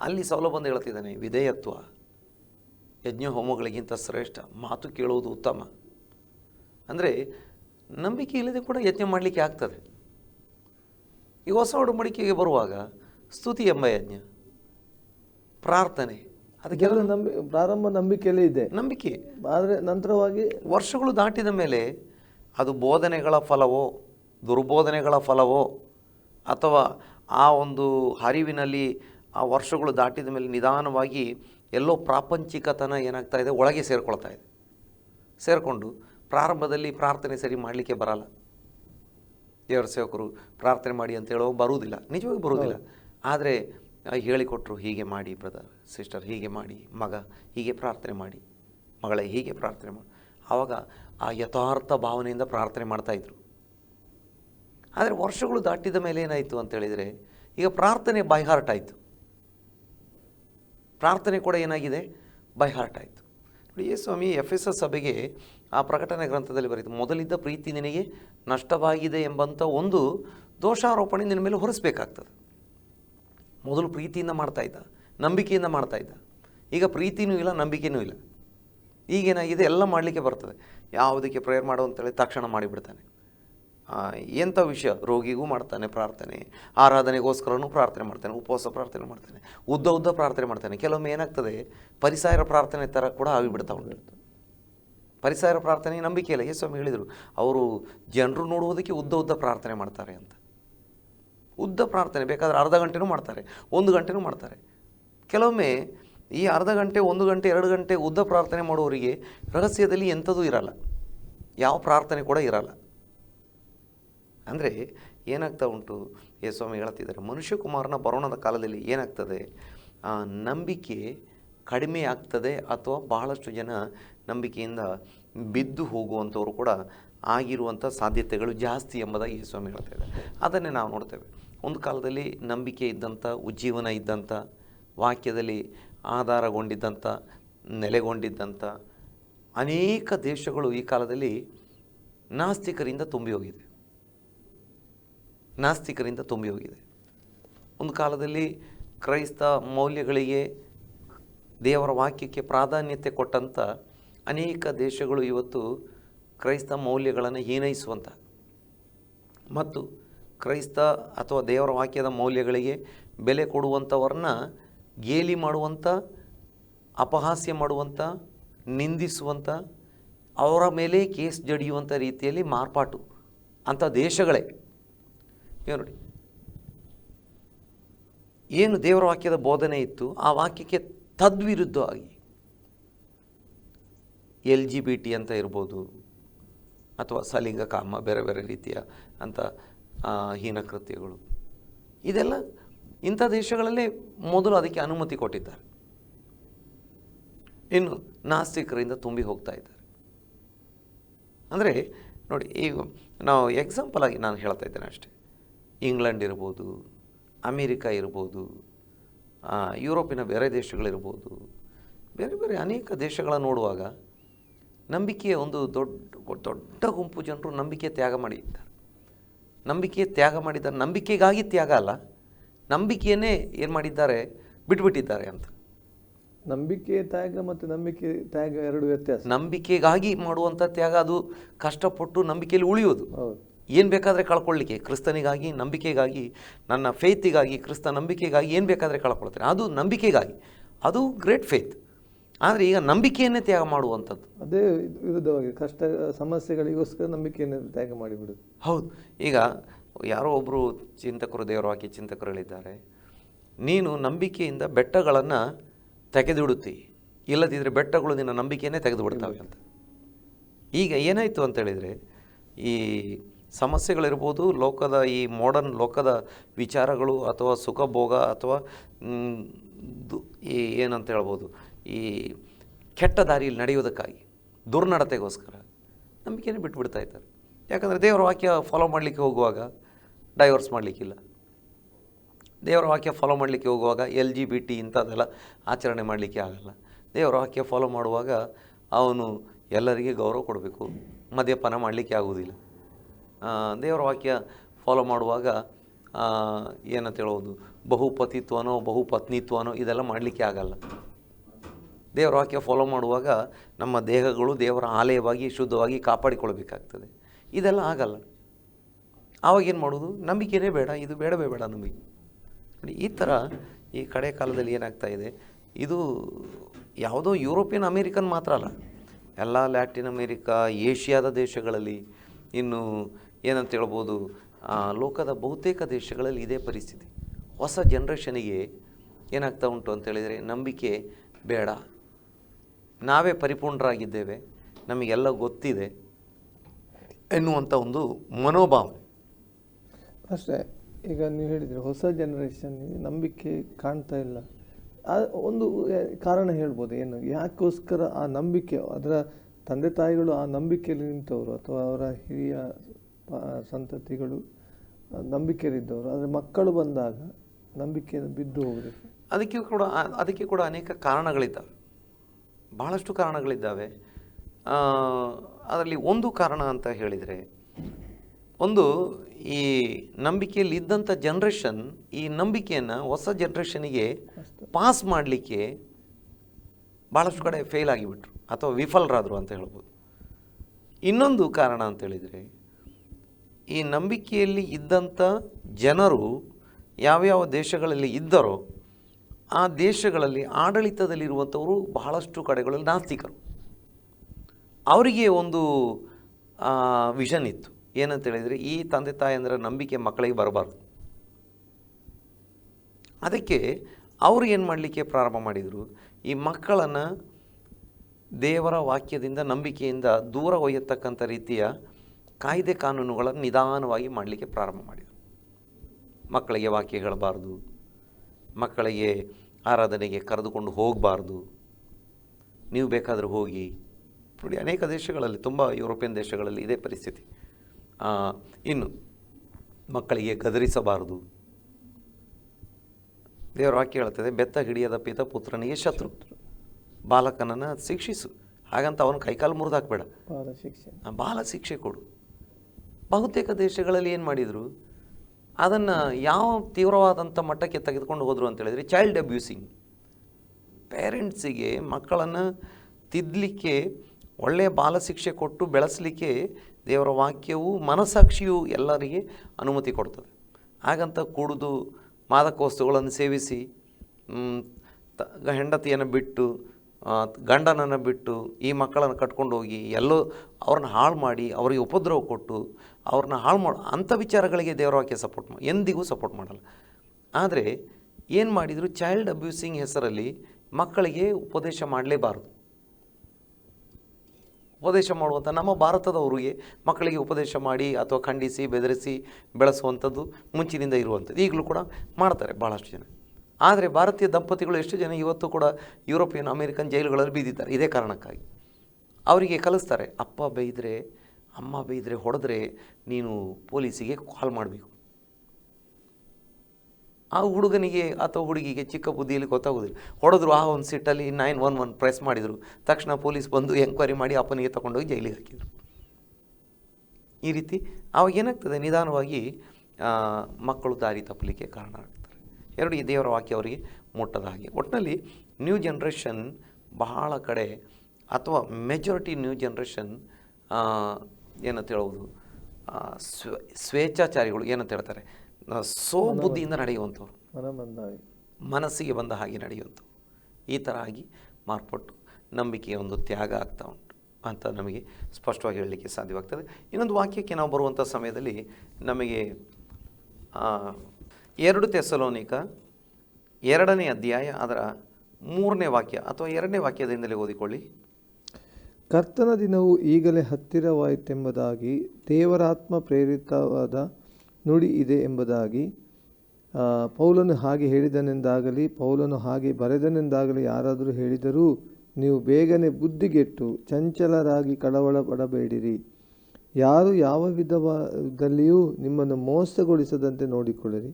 ಅಲ್ಲಿ ಸೌಲ ಬಂದು ಹೇಳ್ತಿದ್ದಾನೆ, ವಿಧೇಯತ್ವ, ಯಜ್ಞ ಹೋಮಗಳಿಗಿಂತ ಶ್ರೇಷ್ಠ, ಮಾತು ಕೇಳುವುದು ಉತ್ತಮ. ಅಂದರೆ ನಂಬಿಕೆ ಇಲ್ಲದೆ ಕೂಡ ಯಜ್ಞ ಮಾಡಲಿಕ್ಕೆ ಆಗ್ತದೆ. ಈ ಹೊಸ ಒಡಂಬಡಿಕೆಗೆ ಬರುವಾಗ ಸ್ತುತಿ ಎಂಬ ಯಜ್ಞ ಪ್ರಾರ್ಥನೆ ಅದಕ್ಕೆಲ್ಲ ನಂಬಿ ಪ್ರಾರಂಭ ನಂಬಿಕೆಯಲ್ಲೇ ಇದೆ. ನಂಬಿಕೆ. ಆದರೆ ನಂತರವಾಗಿ ವರ್ಷಗಳು ದಾಟಿದ ಮೇಲೆ ಅದು ಬೋಧನೆಗಳ ಫಲವೋ ದುರ್ಬೋಧನೆಗಳ ಫಲವೋ ಅಥವಾ ಆ ಒಂದು ಹರಿವಿನಲ್ಲಿ ಆ ವರ್ಷಗಳು ದಾಟಿದ ಮೇಲೆ ನಿಧಾನವಾಗಿ ಎಲ್ಲೋ ಪ್ರಾಪಂಚಿಕತನ ಏನಾಗ್ತಾ ಇದೆ ಒಳಗೆ ಸೇರಿಕೊಳ್ತಾ ಇದೆ. ಸೇರಿಕೊಂಡು ಪ್ರಾರಂಭದಲ್ಲಿ ಪ್ರಾರ್ಥನೆ ಸರಿ ಮಾಡಲಿಕ್ಕೆ ಬರಲ್ಲ. ದೇವರ ಸೇವಕರು ಪ್ರಾರ್ಥನೆ ಮಾಡಿ ಅಂತ ಹೇಳೋ ಬರುವುದಿಲ್ಲ, ನಿಜವಾಗಿ ಬರುವುದಿಲ್ಲ. ಆದರೆ ಹೇಳಿಕೊಟ್ರು, ಹೀಗೆ ಮಾಡಿ ಬ್ರದರ್, ಸಿಸ್ಟರ್, ಹೀಗೆ ಮಾಡಿ, ಮಗ, ಹೀಗೆ ಪ್ರಾರ್ಥನೆ ಮಾಡಿ, ಮಗಳೇ, ಹೀಗೆ ಪ್ರಾರ್ಥನೆ ಮಾಡಿ. ಆವಾಗ ಆ ಯಥಾರ್ಥ ಭಾವನೆಯಿಂದ ಪ್ರಾರ್ಥನೆ ಮಾಡ್ತಾಯಿದ್ರು ಆದರೆ ವರ್ಷಗಳು ದಾಟಿದ ಮೇಲೆ ಏನಾಯಿತು ಅಂತ ಹೇಳಿದರೆ, ಈಗ ಪ್ರಾರ್ಥನೆ ಬೈ ಹಾರ್ಟ್ ಆಯಿತು. ಪ್ರಾರ್ಥನೆ ಕೂಡ ಏನಾಗಿದೆ? ಬೈ ಹಾರ್ಟ್ ಆಯಿತು. ನೋಡಿ ಸ್ವಾಮಿ ಎಫ್ ಎಸ್ ಎಸ್ ಸಭೆಗೆ ಆ ಪ್ರಕಟಣೆ ಗ್ರಂಥದಲ್ಲಿ ಬರೀತು, ಮೊದಲಿದ್ದ ಪ್ರೀತಿ ನಿನಗೆ ನಷ್ಟವಾಗಿದೆ ಎಂಬಂಥ ಒಂದು ದೋಷಾರೋಪಣೆ ನಿನ್ನ ಮೇಲೆ ಹೊರಿಸಬೇಕಾಗ್ತದೆ. ಮೊದಲು ಪ್ರೀತಿಯಿಂದ ಮಾಡ್ತಾ ಇದ್ದ, ನಂಬಿಕೆಯಿಂದ ಮಾಡ್ತಾ ಇದ್ದ. ಈಗ ಪ್ರೀತಿನೂ ಇಲ್ಲ, ನಂಬಿಕೆನೂ ಇಲ್ಲ. ಈಗೇನಾಗಿದೆ? ಎಲ್ಲ ಮಾಡಲಿಕ್ಕೆ ಬರ್ತದೆ. ಯಾವುದಕ್ಕೆ ಪ್ರೇಯರ್ ಮಾಡು ಅಂತೇಳಿ ತಕ್ಷಣ ಮಾಡಿಬಿಡ್ತಾನೆ. ಎಂಥ ವಿಷಯ? ರೋಗಿಗೂ ಮಾಡ್ತಾನೆ ಪ್ರಾರ್ಥನೆ, ಆರಾಧನೆಗೋಸ್ಕರನೂ ಪ್ರಾರ್ಥನೆ ಮಾಡ್ತಾನೆ, ಉಪವಾಸ ಪ್ರಾರ್ಥನೆ ಮಾಡ್ತಾನೆ, ಉದ್ದ ಉದ್ದ ಪ್ರಾರ್ಥನೆ ಮಾಡ್ತಾನೆ. ಕೆಲವೊಮ್ಮೆ ಏನಾಗ್ತದೆ? ಪರಿಸಾಯರ ಪ್ರಾರ್ಥನೆ ಥರ ಕೂಡ ಆಗಿಬಿಡ್ತಾ ಉಂಟು ಪರಿಸಾಯರ ಪ್ರಾರ್ಥನೆ, ನಂಬಿಕೆ ಇಲ್ಲ. ಸ್ವಾಮಿ ಹೇಳಿದರು, ಅವರು ಜನರು ನೋಡುವುದಕ್ಕೆ ಉದ್ದ ಉದ್ದ ಪ್ರಾರ್ಥನೆ ಮಾಡ್ತಾರೆ ಅಂತ. ಉದ್ದ ಪ್ರಾರ್ಥನೆ, ಬೇಕಾದರೆ ಅರ್ಧ ಗಂಟೆನೂ ಮಾಡ್ತಾರೆ, ಒಂದು ಗಂಟೆನೂ ಮಾಡ್ತಾರೆ. ಕೆಲವೊಮ್ಮೆ ಈ ಅರ್ಧ ಗಂಟೆ, ಒಂದು ಗಂಟೆ, ಎರಡು ಗಂಟೆ ಉದ್ದ ಪ್ರಾರ್ಥನೆ ಮಾಡುವವರಿಗೆ ರಹಸ್ಯದಲ್ಲಿ ಎಂಥದೂ ಇರಲ್ಲ. ಯಾವ ಪ್ರಾರ್ಥನೆ ಕೂಡ ಇರಲ್ಲ. ಅಂದರೆ ಏನಾಗ್ತಾ ಉಂಟು? ಯೇ ಸ್ವಾಮಿ ಹೇಳ್ತಿದ್ದಾರೆ ಮನುಷ್ಯಕುಮಾರನ ಬರೋಣದ ಕಾಲದಲ್ಲಿ ಏನಾಗ್ತದೆ? ನಂಬಿಕೆ ಕಡಿಮೆ ಆಗ್ತದೆ ಅಥವಾ ಬಹಳಷ್ಟು ಜನ ನಂಬಿಕೆಯಿಂದ ಬಿದ್ದು ಹೋಗುವಂಥವರು ಕೂಡ ಆಗಿರುವಂಥ ಸಾಧ್ಯತೆಗಳು ಜಾಸ್ತಿ ಎಂಬುದಾಗಿ ಸ್ವಾಮಿ ಹೇಳ್ತಾ ಇದ್ದಾರೆ. ಅದನ್ನೇ ನಾವು ನೋಡ್ತೇವೆ. ಒಂದು ಕಾಲದಲ್ಲಿ ನಂಬಿಕೆ ಇದ್ದಂಥ, ಉಜ್ಜೀವನ ಇದ್ದಂಥ, ವಾಕ್ಯದಲ್ಲಿ ಆಧಾರಗೊಂಡಿದ್ದಂಥ, ನೆಲೆಗೊಂಡಿದ್ದಂಥ ಅನೇಕ ದೇಶಗಳು ಈ ಕಾಲದಲ್ಲಿ ನಾಸ್ತಿಕರಿಂದ ತುಂಬಿ ಹೋಗಿದೆ. ನಾಸ್ತಿಕರಿಂದ ತುಂಬಿ ಹೋಗಿದೆ. ಒಂದು ಕಾಲದಲ್ಲಿ ಕ್ರೈಸ್ತ ಮೌಲ್ಯಗಳಿಗೆ ದೇವರ ವಾಕ್ಯಕ್ಕೆ ಪ್ರಾಧಾನ್ಯತೆ ಕೊಟ್ಟಂಥ ಅನೇಕ ದೇಶಗಳು ಇವತ್ತು ಕ್ರೈಸ್ತ ಮೌಲ್ಯಗಳನ್ನು ಹೀನೈಸುವಂಥ ಮತ್ತು ಕ್ರೈಸ್ತ ಅಥವಾ ದೇವರ ವಾಕ್ಯದ ಮೌಲ್ಯಗಳಿಗೆ ಬೆಲೆ ಕೊಡುವಂಥವ್ರನ್ನ ಗೇಲಿ ಮಾಡುವಂಥ ಅಪಹಾಸ್ಯ ಮಾಡುವಂಥ ನಿಂದಿಸುವಂಥ ಅವರ ಮೇಲೆ ಕೇಸ್ ಜಡಿಯುವಂಥ ರೀತಿಯಲ್ಲಿ ಮಾರ್ಪಾಟು ಅಂಥ ದೇಶಗಳೇ. ಏನು ನೋಡಿ. ಏನು ದೇವರ ವಾಕ್ಯದ ಬೋಧನೆ ಇತ್ತು, ಆ ವಾಕ್ಯಕ್ಕೆ ತದ್ವಿರುದ್ಧವಾಗಿ ಎಲ್ ಜಿ ಬಿ ಟಿ ಅಂತ ಇರ್ಬೋದು ಅಥವಾ ಸಲಿಂಗ ಕಾಮ, ಬೇರೆ ಬೇರೆ ರೀತಿಯ ಅಂಥ ಹೀನಕೃತ್ಯಗಳು ಇದೆಲ್ಲ ಇಂಥ ದೇಶಗಳಲ್ಲೇ ಮೊದಲು ಅದಕ್ಕೆ ಅನುಮತಿ ಕೊಟ್ಟಿದ್ದಾರೆ. ಇನ್ನು ನಾಸ್ತಿಕರಿಂದ ತುಂಬಿ ಹೋಗ್ತಾ ಇದ್ದಾರೆ. ಅಂದರೆ ನೋಡಿ, ಈಗ ನಾವು ಎಕ್ಸಾಂಪಲ್ ಆಗಿ ನಾನು ಹೇಳ್ತಾ ಇದ್ದೇನೆ ಅಷ್ಟೇ. ಇಂಗ್ಲೆಂಡ್ ಇರ್ಬೋದು, ಅಮೇರಿಕ ಇರ್ಬೋದು ಯುರೋಪಿನ ಬೇರೆ ದೇಶಗಳಿರ್ಬೋದು, ಬೇರೆ ಬೇರೆ ಅನೇಕ ದೇಶಗಳ ನೋಡುವಾಗ ನಂಬಿಕೆಯ ಒಂದು ದೊಡ್ಡ ದೊಡ್ಡ ಗುಂಪು ಜನರು ನಂಬಿಕೆ ತ್ಯಾಗ ಮಾಡಿದ್ದಾರೆ. ನಂಬಿಕೆ ತ್ಯಾಗ ಮಾಡಿದ್ದಾರೆ ನಂಬಿಕೆಗಾಗಿ ತ್ಯಾಗ ಅಲ್ಲ ನಂಬಿಕೆಯೇ ಏನು ಮಾಡಿದ್ದಾರೆ? ಬಿಟ್ಬಿಟ್ಟಿದ್ದಾರೆ ಅಂತ. ನಂಬಿಕೆ ತ್ಯಾಗ ಮತ್ತು ನಂಬಿಕೆ ತ್ಯಾಗ ಎರಡು ವ್ಯತ್ಯಾಸ. ನಂಬಿಕೆಗಾಗಿ ಮಾಡುವಂಥ ತ್ಯಾಗ ಅದು ಕಷ್ಟಪಟ್ಟು ನಂಬಿಕೆಯಲ್ಲಿ ಉಳಿಯೋದು ಏನು ಬೇಕಾದರೆ ಕಳ್ಕೊಳ್ಳಿಕ್ಕೆ ಕ್ರಿಸ್ತನಿಗಾಗಿ ನಂಬಿಕೆಗಾಗಿ ನನ್ನ ಫೇತಿಗಾಗಿ ಕ್ರಿಸ್ತ ನಂಬಿಕೆಗಾಗಿ ಏನು ಬೇಕಾದರೆ ಕಳ್ಕೊಳ್ತೇನೆ. ಅದು ನಂಬಿಕೆಗಾಗಿ ಅದು ಗ್ರೇಟ್ ಫೇತ್ ಆದರೆ ಈಗ ನಂಬಿಕೆಯನ್ನೇ ತ್ಯಾಗ ಮಾಡುವಂಥದ್ದು. ಅದೇ ವಿರುದ್ಧವಾಗಿ ಕಷ್ಟ ಸಮಸ್ಯೆಗಳಿಗೋಸ್ಕರ ನಂಬಿಕೆಯನ್ನು ತ್ಯಾಗ ಮಾಡಿಬಿಡುದು. ಹೌದು. ಈಗ ಯಾರೋ ಒಬ್ಬರು ಚಿಂತಕರು ದೇವರು ಹಾಕಿ ಚಿಂತಕರು ಹೇಳಿದ್ದಾರೆ ನೀನು ನಂಬಿಕೆಯಿಂದ ಬೆಟ್ಟಗಳನ್ನು ತೆಗೆದಿಡುತ್ತಿ ಇಲ್ಲದಿದ್ದರೆ ಬೆಟ್ಟಗಳು ನಿನ್ನ ನಂಬಿಕೆಯನ್ನೇ ತೆಗೆದು ಬಿಡ್ತವೆ ಅಂತ. ಈಗ ಏನಾಯಿತು ಅಂತ ಹೇಳಿದರೆ ಈ ಸಮಸ್ಯೆಗಳಿರ್ಬೋದು ಲೋಕದ ಈ ಮಾಡರ್ನ್ ಲೋಕದ ವಿಚಾರಗಳು ಅಥವಾ ಸುಖ ಭೋಗ ಅಥವಾ ದು- ಈ ಏನಂತ ಹೇಳ್ಬೋದು ಈ ಕೆಟ್ಟ ದಾರಿಯಲ್ಲಿ ನಡೆಯುವುದಕ್ಕಾಗಿ, ದುರ್ನಡತೆಗೋಸ್ಕರ ನಂಬಿಕೆನೇ ಬಿಟ್ಬಿಡ್ತಾ ಇದ್ದಾರೆ. ಯಾಕಂದರೆ ದೇವರ ವಾಕ್ಯ ಫಾಲೋ ಮಾಡಲಿಕ್ಕೆ ಹೋಗುವಾಗ ಡೈವರ್ಸ್ ಮಾಡಲಿಕ್ಕಿಲ್ಲ. ದೇವರ ವಾಕ್ಯ ಫಾಲೋ ಮಾಡಲಿಕ್ಕೆ ಹೋಗುವಾಗ ಎಲ್ ಜಿ ಬಿ ಟಿ ಇಂಥದ್ದೆಲ್ಲ ಆಚರಣೆ ಮಾಡಲಿಕ್ಕೆ ಆಗಲ್ಲ. ದೇವರ ವಾಕ್ಯ ಫಾಲೋ ಮಾಡುವಾಗ ಅವನು ಎಲ್ಲರಿಗೆ ಗೌರವ ಕೊಡಬೇಕು. ಮದ್ಯಪಾನ ಮಾಡಲಿಕ್ಕೆ ಆಗುವುದಿಲ್ಲ. ದೇವರ ವಾಕ್ಯ ಫಾಲೋ ಮಾಡುವಾಗ ಏನಂತ ಹೇಳೋದು? ಬಹುಪತಿತ್ವನೋ, ಬಹುಪತ್ನಿತ್ವನೋ ಇದೆಲ್ಲ ಮಾಡಲಿಕ್ಕೆ ಆಗಲ್ಲ. ದೇವರ ವಾಕ್ಯ ಫಾಲೋ ಮಾಡುವಾಗ ನಮ್ಮ ದೇಹಗಳು ದೇವರ ಆಲಯವಾಗಿ ಶುದ್ಧವಾಗಿ ಕಾಪಾಡಿಕೊಳ್ಬೇಕಾಗ್ತದೆ. ಇದೆಲ್ಲ ಆಗಲ್ಲ. ಆವಾಗೇನು ಮಾಡೋದು? ನಂಬಿಕೆನೇ ಬೇಡ ಇದು ಬೇಡವೇ ಬೇಡ ನಂಬಿಕೆ. ನೋಡಿ, ಈ ಥರ ಈ ಕಡೆ ಕಾಲದಲ್ಲಿ ಏನಾಗ್ತಾ ಇದೆ? ಇದು ಯಾವುದೋ ಯುರೋಪಿಯನ್ ಅಮೇರಿಕನ್ ಮಾತ್ರ ಅಲ್ಲ. ಎಲ್ಲ ಲ್ಯಾಟಿನ್ ಅಮೇರಿಕಾ ಏಷ್ಯಾದ ದೇಶಗಳಲ್ಲಿ ಇನ್ನು ಏನಂತ ಹೇಳ್ಬೋದು ಲೋಕದ ಬಹುತೇಕ ದೇಶಗಳಲ್ಲಿ ಇದೇ ಪರಿಸ್ಥಿತಿ. ಹೊಸ ಜನ್ರೇಷನಿಗೆ ಏನಾಗ್ತಾ ಉಂಟು ಅಂತ ಹೇಳಿದರೆ ನಂಬಿಕೆ ಬೇಡ. ನಾವೇ ಪರಿಪೂರ್ಣರಾಗಿದ್ದೇವೆ ನಮಗೆಲ್ಲ ಗೊತ್ತಿದೆ ಎನ್ನುವಂಥ ಒಂದು ಮನೋಭಾವನೆ. ಅಷ್ಟೇ ಈಗ ನೀವು ಹೇಳಿದರೆ ಹೊಸ ಜನರೇಷನ್ ನಂಬಿಕೆ ಕಾಣ್ತಾ ಇಲ್ಲ. ಆ ಒಂದು ಕಾರಣ ಹೇಳ್ಬೋದು ಏನು ಯಾಕೋಸ್ಕರ ಆ ನಂಬಿಕೆ ಅದರ ತಂದೆ ತಾಯಿಗಳು ಆ ನಂಬಿಕೆಯಲ್ಲಿ ನಿಂತವರು ಅಥವಾ ಅವರ ಹಿರಿಯ ಸಂತತಿಗಳು ನಂಬಿಕೆಯಲ್ಲಿದ್ದವರು ಆದರೆ ಮಕ್ಕಳು ಬಂದಾಗ ನಂಬಿಕೆಯನ್ನು ಬಿದ್ದು ಹೋಗಬೇಕು. ಅದಕ್ಕೆ ಕೂಡ ಅದಕ್ಕೆ ಕೂಡ ಅನೇಕ ಕಾರಣಗಳಿದ್ದಾವೆ. ಭಾಳಷ್ಟು ಕಾರಣಗಳಿದ್ದಾವೆ. ಅದರಲ್ಲಿ ಒಂದು ಕಾರಣ ಅಂತ ಹೇಳಿದರೆ, ಒಂದು ಈ ನಂಬಿಕೆಯಲ್ಲಿ ಇದ್ದಂಥ ಜನ್ರೇಷನ್ ಈ ನಂಬಿಕೆಯನ್ನು ಹೊಸ ಜನ್ರೇಷನಿಗೆ ಪಾಸ್ ಮಾಡಲಿಕ್ಕೆ ಭಾಳಷ್ಟು ಕಡೆ ಫೇಲ್ ಆಗಿಬಿಟ್ರು, ಅಥವಾ ವಿಫಲರಾದರು ಅಂತ ಹೇಳ್ಬೋದು. ಇನ್ನೊಂದು ಕಾರಣ ಅಂತೇಳಿದರೆ ಈ ನಂಬಿಕೆಯಲ್ಲಿ ಇದ್ದಂಥ ಜನರು ಯಾವ್ಯಾವ ದೇಶಗಳಲ್ಲಿ ಇದ್ದರೋ ಆ ದೇಶಗಳಲ್ಲಿ ಆಡಳಿತದಲ್ಲಿರುವಂಥವರು ಬಹಳಷ್ಟು ಕಡೆಗಳಲ್ಲಿ ನಾಸ್ತಿಕರು. ಅವರಿಗೆ ಒಂದು ವಿಷನ್ ಇತ್ತು. ಏನಂತ ಹೇಳಿದರೆ, ಈ ತಂದೆ ತಾಯಂದರ ನಂಬಿಕೆ ಮಕ್ಕಳಿಗೆ ಬರಬಾರ್ದು. ಅದಕ್ಕೆ ಅವರು ಏನು ಮಾಡಲಿಕ್ಕೆ ಪ್ರಾರಂಭ ಮಾಡಿದರು? ಈ ಮಕ್ಕಳನ್ನು ದೇವರ ವಾಕ್ಯದಿಂದ, ನಂಬಿಕೆಯಿಂದ ದೂರ ಒಯ್ಯತಕ್ಕಂಥ ರೀತಿಯ ಕಾಯ್ದೆ ಕಾನೂನುಗಳನ್ನು ನಿಧಾನವಾಗಿ ಮಾಡಲಿಕ್ಕೆ ಪ್ರಾರಂಭ ಮಾಡಿದರು. ಮಕ್ಕಳಿಗೆ ವಾಕ್ಯ ಹೇಳಬಾರ್ದು. ಮಕ್ಕಳಿಗೆ ಆರಾಧನೆಗೆ ಕರೆದುಕೊಂಡು ಹೋಗಬಾರ್ದು. ನೀವು ಬೇಕಾದರೂ ಹೋಗಿ. ನೋಡಿ ಅನೇಕ ದೇಶಗಳಲ್ಲಿ ತುಂಬ ಯುರೋಪಿಯನ್ ದೇಶಗಳಲ್ಲಿ ಇದೇ ಪರಿಸ್ಥಿತಿ. ಇನ್ನು ಮಕ್ಕಳಿಗೆ ಗದರಿಸಬಾರದು. ದೇವರ ವಾಕ್ಯ ಹೇಳ್ತದೆ ಬೆತ್ತ ಹಿಡಿಯದ ಪಿತ ಪುತ್ರನಿಗೆ ಶತ್ರು. ಬಾಲಕನನ್ನು ಶಿಕ್ಷಿಸು. ಹಾಗಂತ ಅವನು ಕೈಕಾಲು ಮುರಿದು ಹಾಕಬೇಡ ಬಾಲ ಶಿಕ್ಷೆ. ಬಾಲ ಶಿಕ್ಷೆ ಕೊಡು. ಬಹುತೇಕ ದೇಶಗಳಲ್ಲಿ ಏನು ಮಾಡಿದರು? ಅದನ್ನು ಯಾವ ತೀವ್ರವಾದಂಥ ಮಟ್ಟಕ್ಕೆ ತೆಗೆದುಕೊಂಡು ಹೋದರು ಅಂತ ಹೇಳಿದರೆ ಚೈಲ್ಡ್ ಅಬ್ಯೂಸಿಂಗ್ ಪೇರೆಂಟ್ಸಿಗೆ ಮಕ್ಕಳನ್ನು ತಿದ್ದಲಿಕ್ಕೆ ಒಳ್ಳೆಯ ಬಾಲ ಶಿಕ್ಷೆ ಕೊಟ್ಟು ಬೆಳೆಸಲಿಕ್ಕೆ ದೇವರ ವಾಕ್ಯವು ಮನಸಾಕ್ಷಿಯು ಎಲ್ಲರಿಗೆ ಅನುಮತಿ ಕೊಡ್ತದೆ. ಹಾಗಂತ ಕುಡಿದು ಮಾದಕ ವಸ್ತುಗಳನ್ನು ಸೇವಿಸಿ ಹೆಂಡತಿಯನ್ನು ಬಿಟ್ಟು ಗಂಡನನ್ನು ಬಿಟ್ಟು, ಈ ಮಕ್ಕಳನ್ನು ಕಟ್ಕೊಂಡು ಹೋಗಿ ಎಲ್ಲೋ ಅವ್ರನ್ನ ಹಾಳು ಮಾಡಿ, ಅವರಿಗೆ ಉಪದ್ರವ ಕೊಟ್ಟು ಅವ್ರನ್ನ ಹಾಳು ಮಾಡೋ ಅಂಥ ವಿಚಾರಗಳಿಗೆ ದೇವರ ಸಪೋರ್ಟ್ ಮಾಡಿ ಎಂದಿಗೂ ಸಪೋರ್ಟ್ ಮಾಡಲ್ಲ. ಆದರೆ ಏನು ಮಾಡಿದರು? ಚೈಲ್ಡ್ ಅಬ್ಯೂಸಿಂಗ್ ಹೆಸರಲ್ಲಿ ಮಕ್ಕಳಿಗೆ ಉಪದೇಶ ಮಾಡಲೇಬಾರದು. ಉಪದೇಶ ಮಾಡುವಂಥ ನಮ್ಮ ಭಾರತದವರಿಗೆ ಮಕ್ಕಳಿಗೆ ಉಪದೇಶ ಮಾಡಿ ಅಥವಾ ಖಂಡಿಸಿ, ಬೆದರಿಸಿ ಬೆಳೆಸುವಂಥದ್ದು ಮುಂಚಿನಿಂದ ಇರುವಂಥದ್ದು. ಈಗಲೂ ಕೂಡ ಮಾಡ್ತಾರೆ ಭಾಳಷ್ಟು ಜನ. ಆದರೆ ಭಾರತೀಯ ದಂಪತಿಗಳು ಎಷ್ಟು ಜನ ಇವತ್ತು ಕೂಡ ಯುರೋಪಿಯನ್ ಅಮೇರಿಕನ್ ಜೈಲುಗಳಲ್ಲಿ ಬೀದಿದ್ದಾರೆ. ಇದೇ ಕಾರಣಕ್ಕಾಗಿ. ಅವರಿಗೆ ಕಲಿಸ್ತಾರೆ, ಅಪ್ಪ ಬೈದರೆ ಅಮ್ಮ ಬೈದರೆ ಹೊಡೆದ್ರೆ ನೀನು ಪೊಲೀಸಿಗೆ ಕಾಲ್ ಮಾಡಬೇಕು. ಆ ಹುಡುಗನಿಗೆ ಅಥವಾ ಹುಡುಗಿಗೆ ಚಿಕ್ಕ ಬುದ್ಧಿಯಲ್ಲಿ ಗೊತ್ತಾಗೋದಿಲ್ಲ. ಹೊಡೆದ್ರು ಆ ಒಂದು ಸಿಟ್ಟಲ್ಲಿ ನೈನ್ ಒನ್ ಒನ್ ಪ್ರೆಸ್ ಮಾಡಿದರು. ತಕ್ಷಣ ಪೊಲೀಸ್ ಬಂದು ಎಂಕ್ವೈರಿ ಮಾಡಿ ಅಪ್ಪನಿಗೆ ತಗೊಂಡೋಗಿ ಜೈಲಿಗೆ ಹಾಕಿದರು. ಈ ರೀತಿ ಅವಾಗ ಏನಾಗ್ತದೆ? ನಿಧಾನವಾಗಿ ಮಕ್ಕಳು ದಾರಿ ತಪ್ಪಲಿಕ್ಕೆ ಕಾರಣ ಆಗ್ತಾರೆ ಎರಡು ಈ ದೇವರ ವಾಕ್ಯ ಅವರಿಗೆ ಮುಟ್ಟದ ಹಾಗೆ. ಒಟ್ಟಿನಲ್ಲಿ ನ್ಯೂ ಜನ್ರೇಷನ್ ಬಹಳ ಕಡೆ ಅಥವಾ ಮೆಜಾರಿಟಿ ನ್ಯೂ ಜನ್ರೇಷನ್ ಏನಂತ ಹೇಳುವುದು ಸ್ವ ಸ್ವೇಚ್ಛಾಚಾರಿಗಳು ಏನಂತ ಹೇಳ್ತಾರೆ? ಸೋ ಬುದ್ಧಿಯಿಂದ ನಡೆಯುವಂಥವ್ರು. ಮನಸ್ಸಿಗೆ ಬಂದ ಹಾಗೆ ನಡೆಯುವಂಥವು ಈ ಥರ ಆಗಿ ಮಾರ್ಪಟ್ಟು ನಂಬಿಕೆಯ ಒಂದು ತ್ಯಾಗ ಆಗ್ತಾ ಉಂಟು ಅಂತ ನಮಗೆ ಸ್ಪಷ್ಟವಾಗಿ ಹೇಳಲಿಕ್ಕೆ ಸಾಧ್ಯವಾಗ್ತದೆ. ಇನ್ನೊಂದು ವಾಕ್ಯಕ್ಕೆ ನಾವು ಬರುವಂಥ ಸಮಯದಲ್ಲಿ ನಮಗೆ ಎರಡು ತೆಸಲೋನಿಕ ಎರಡನೇ ಅಧ್ಯಾಯ ಅದರ ಮೂರನೇ ವಾಕ್ಯ ಅಥವಾ ಎರಡನೇ ವಾಕ್ಯದಿಂದಲೇ ಓದಿಕೊಳ್ಳಿ. ಕರ್ತನ ದಿನವು ಈಗಲೇ ಹತ್ತಿರವಾಯಿತೆಂಬುದಾಗಿ, ದೇವರಾತ್ಮ ಪ್ರೇರಿತವಾದ ನುಡಿ ಇದೆ ಎಂಬುದಾಗಿ ಪೌಲನು ಹಾಗೆ ಹೇಳಿದನೆಂದಾಗಲಿ, ಪೌಲನು ಹಾಗೆ ಬರೆದನೆಂದಾಗಲಿ ಯಾರಾದರೂ ಹೇಳಿದರೂ, ನೀವು ಬೇಗನೆ ಬುದ್ಧಿಗೆಟ್ಟು, ಚಂಚಲರಾಗಿ ಕಳವಳ ಪಡಬೇಡಿರಿ ಯಾರು ಯಾವ ವಿಧವಾದಲ್ಲಿಯೂ ನಿಮ್ಮನ್ನು ಮೋಸಗೊಳಿಸದಂತೆ ನೋಡಿಕೊಳ್ಳಿರಿ.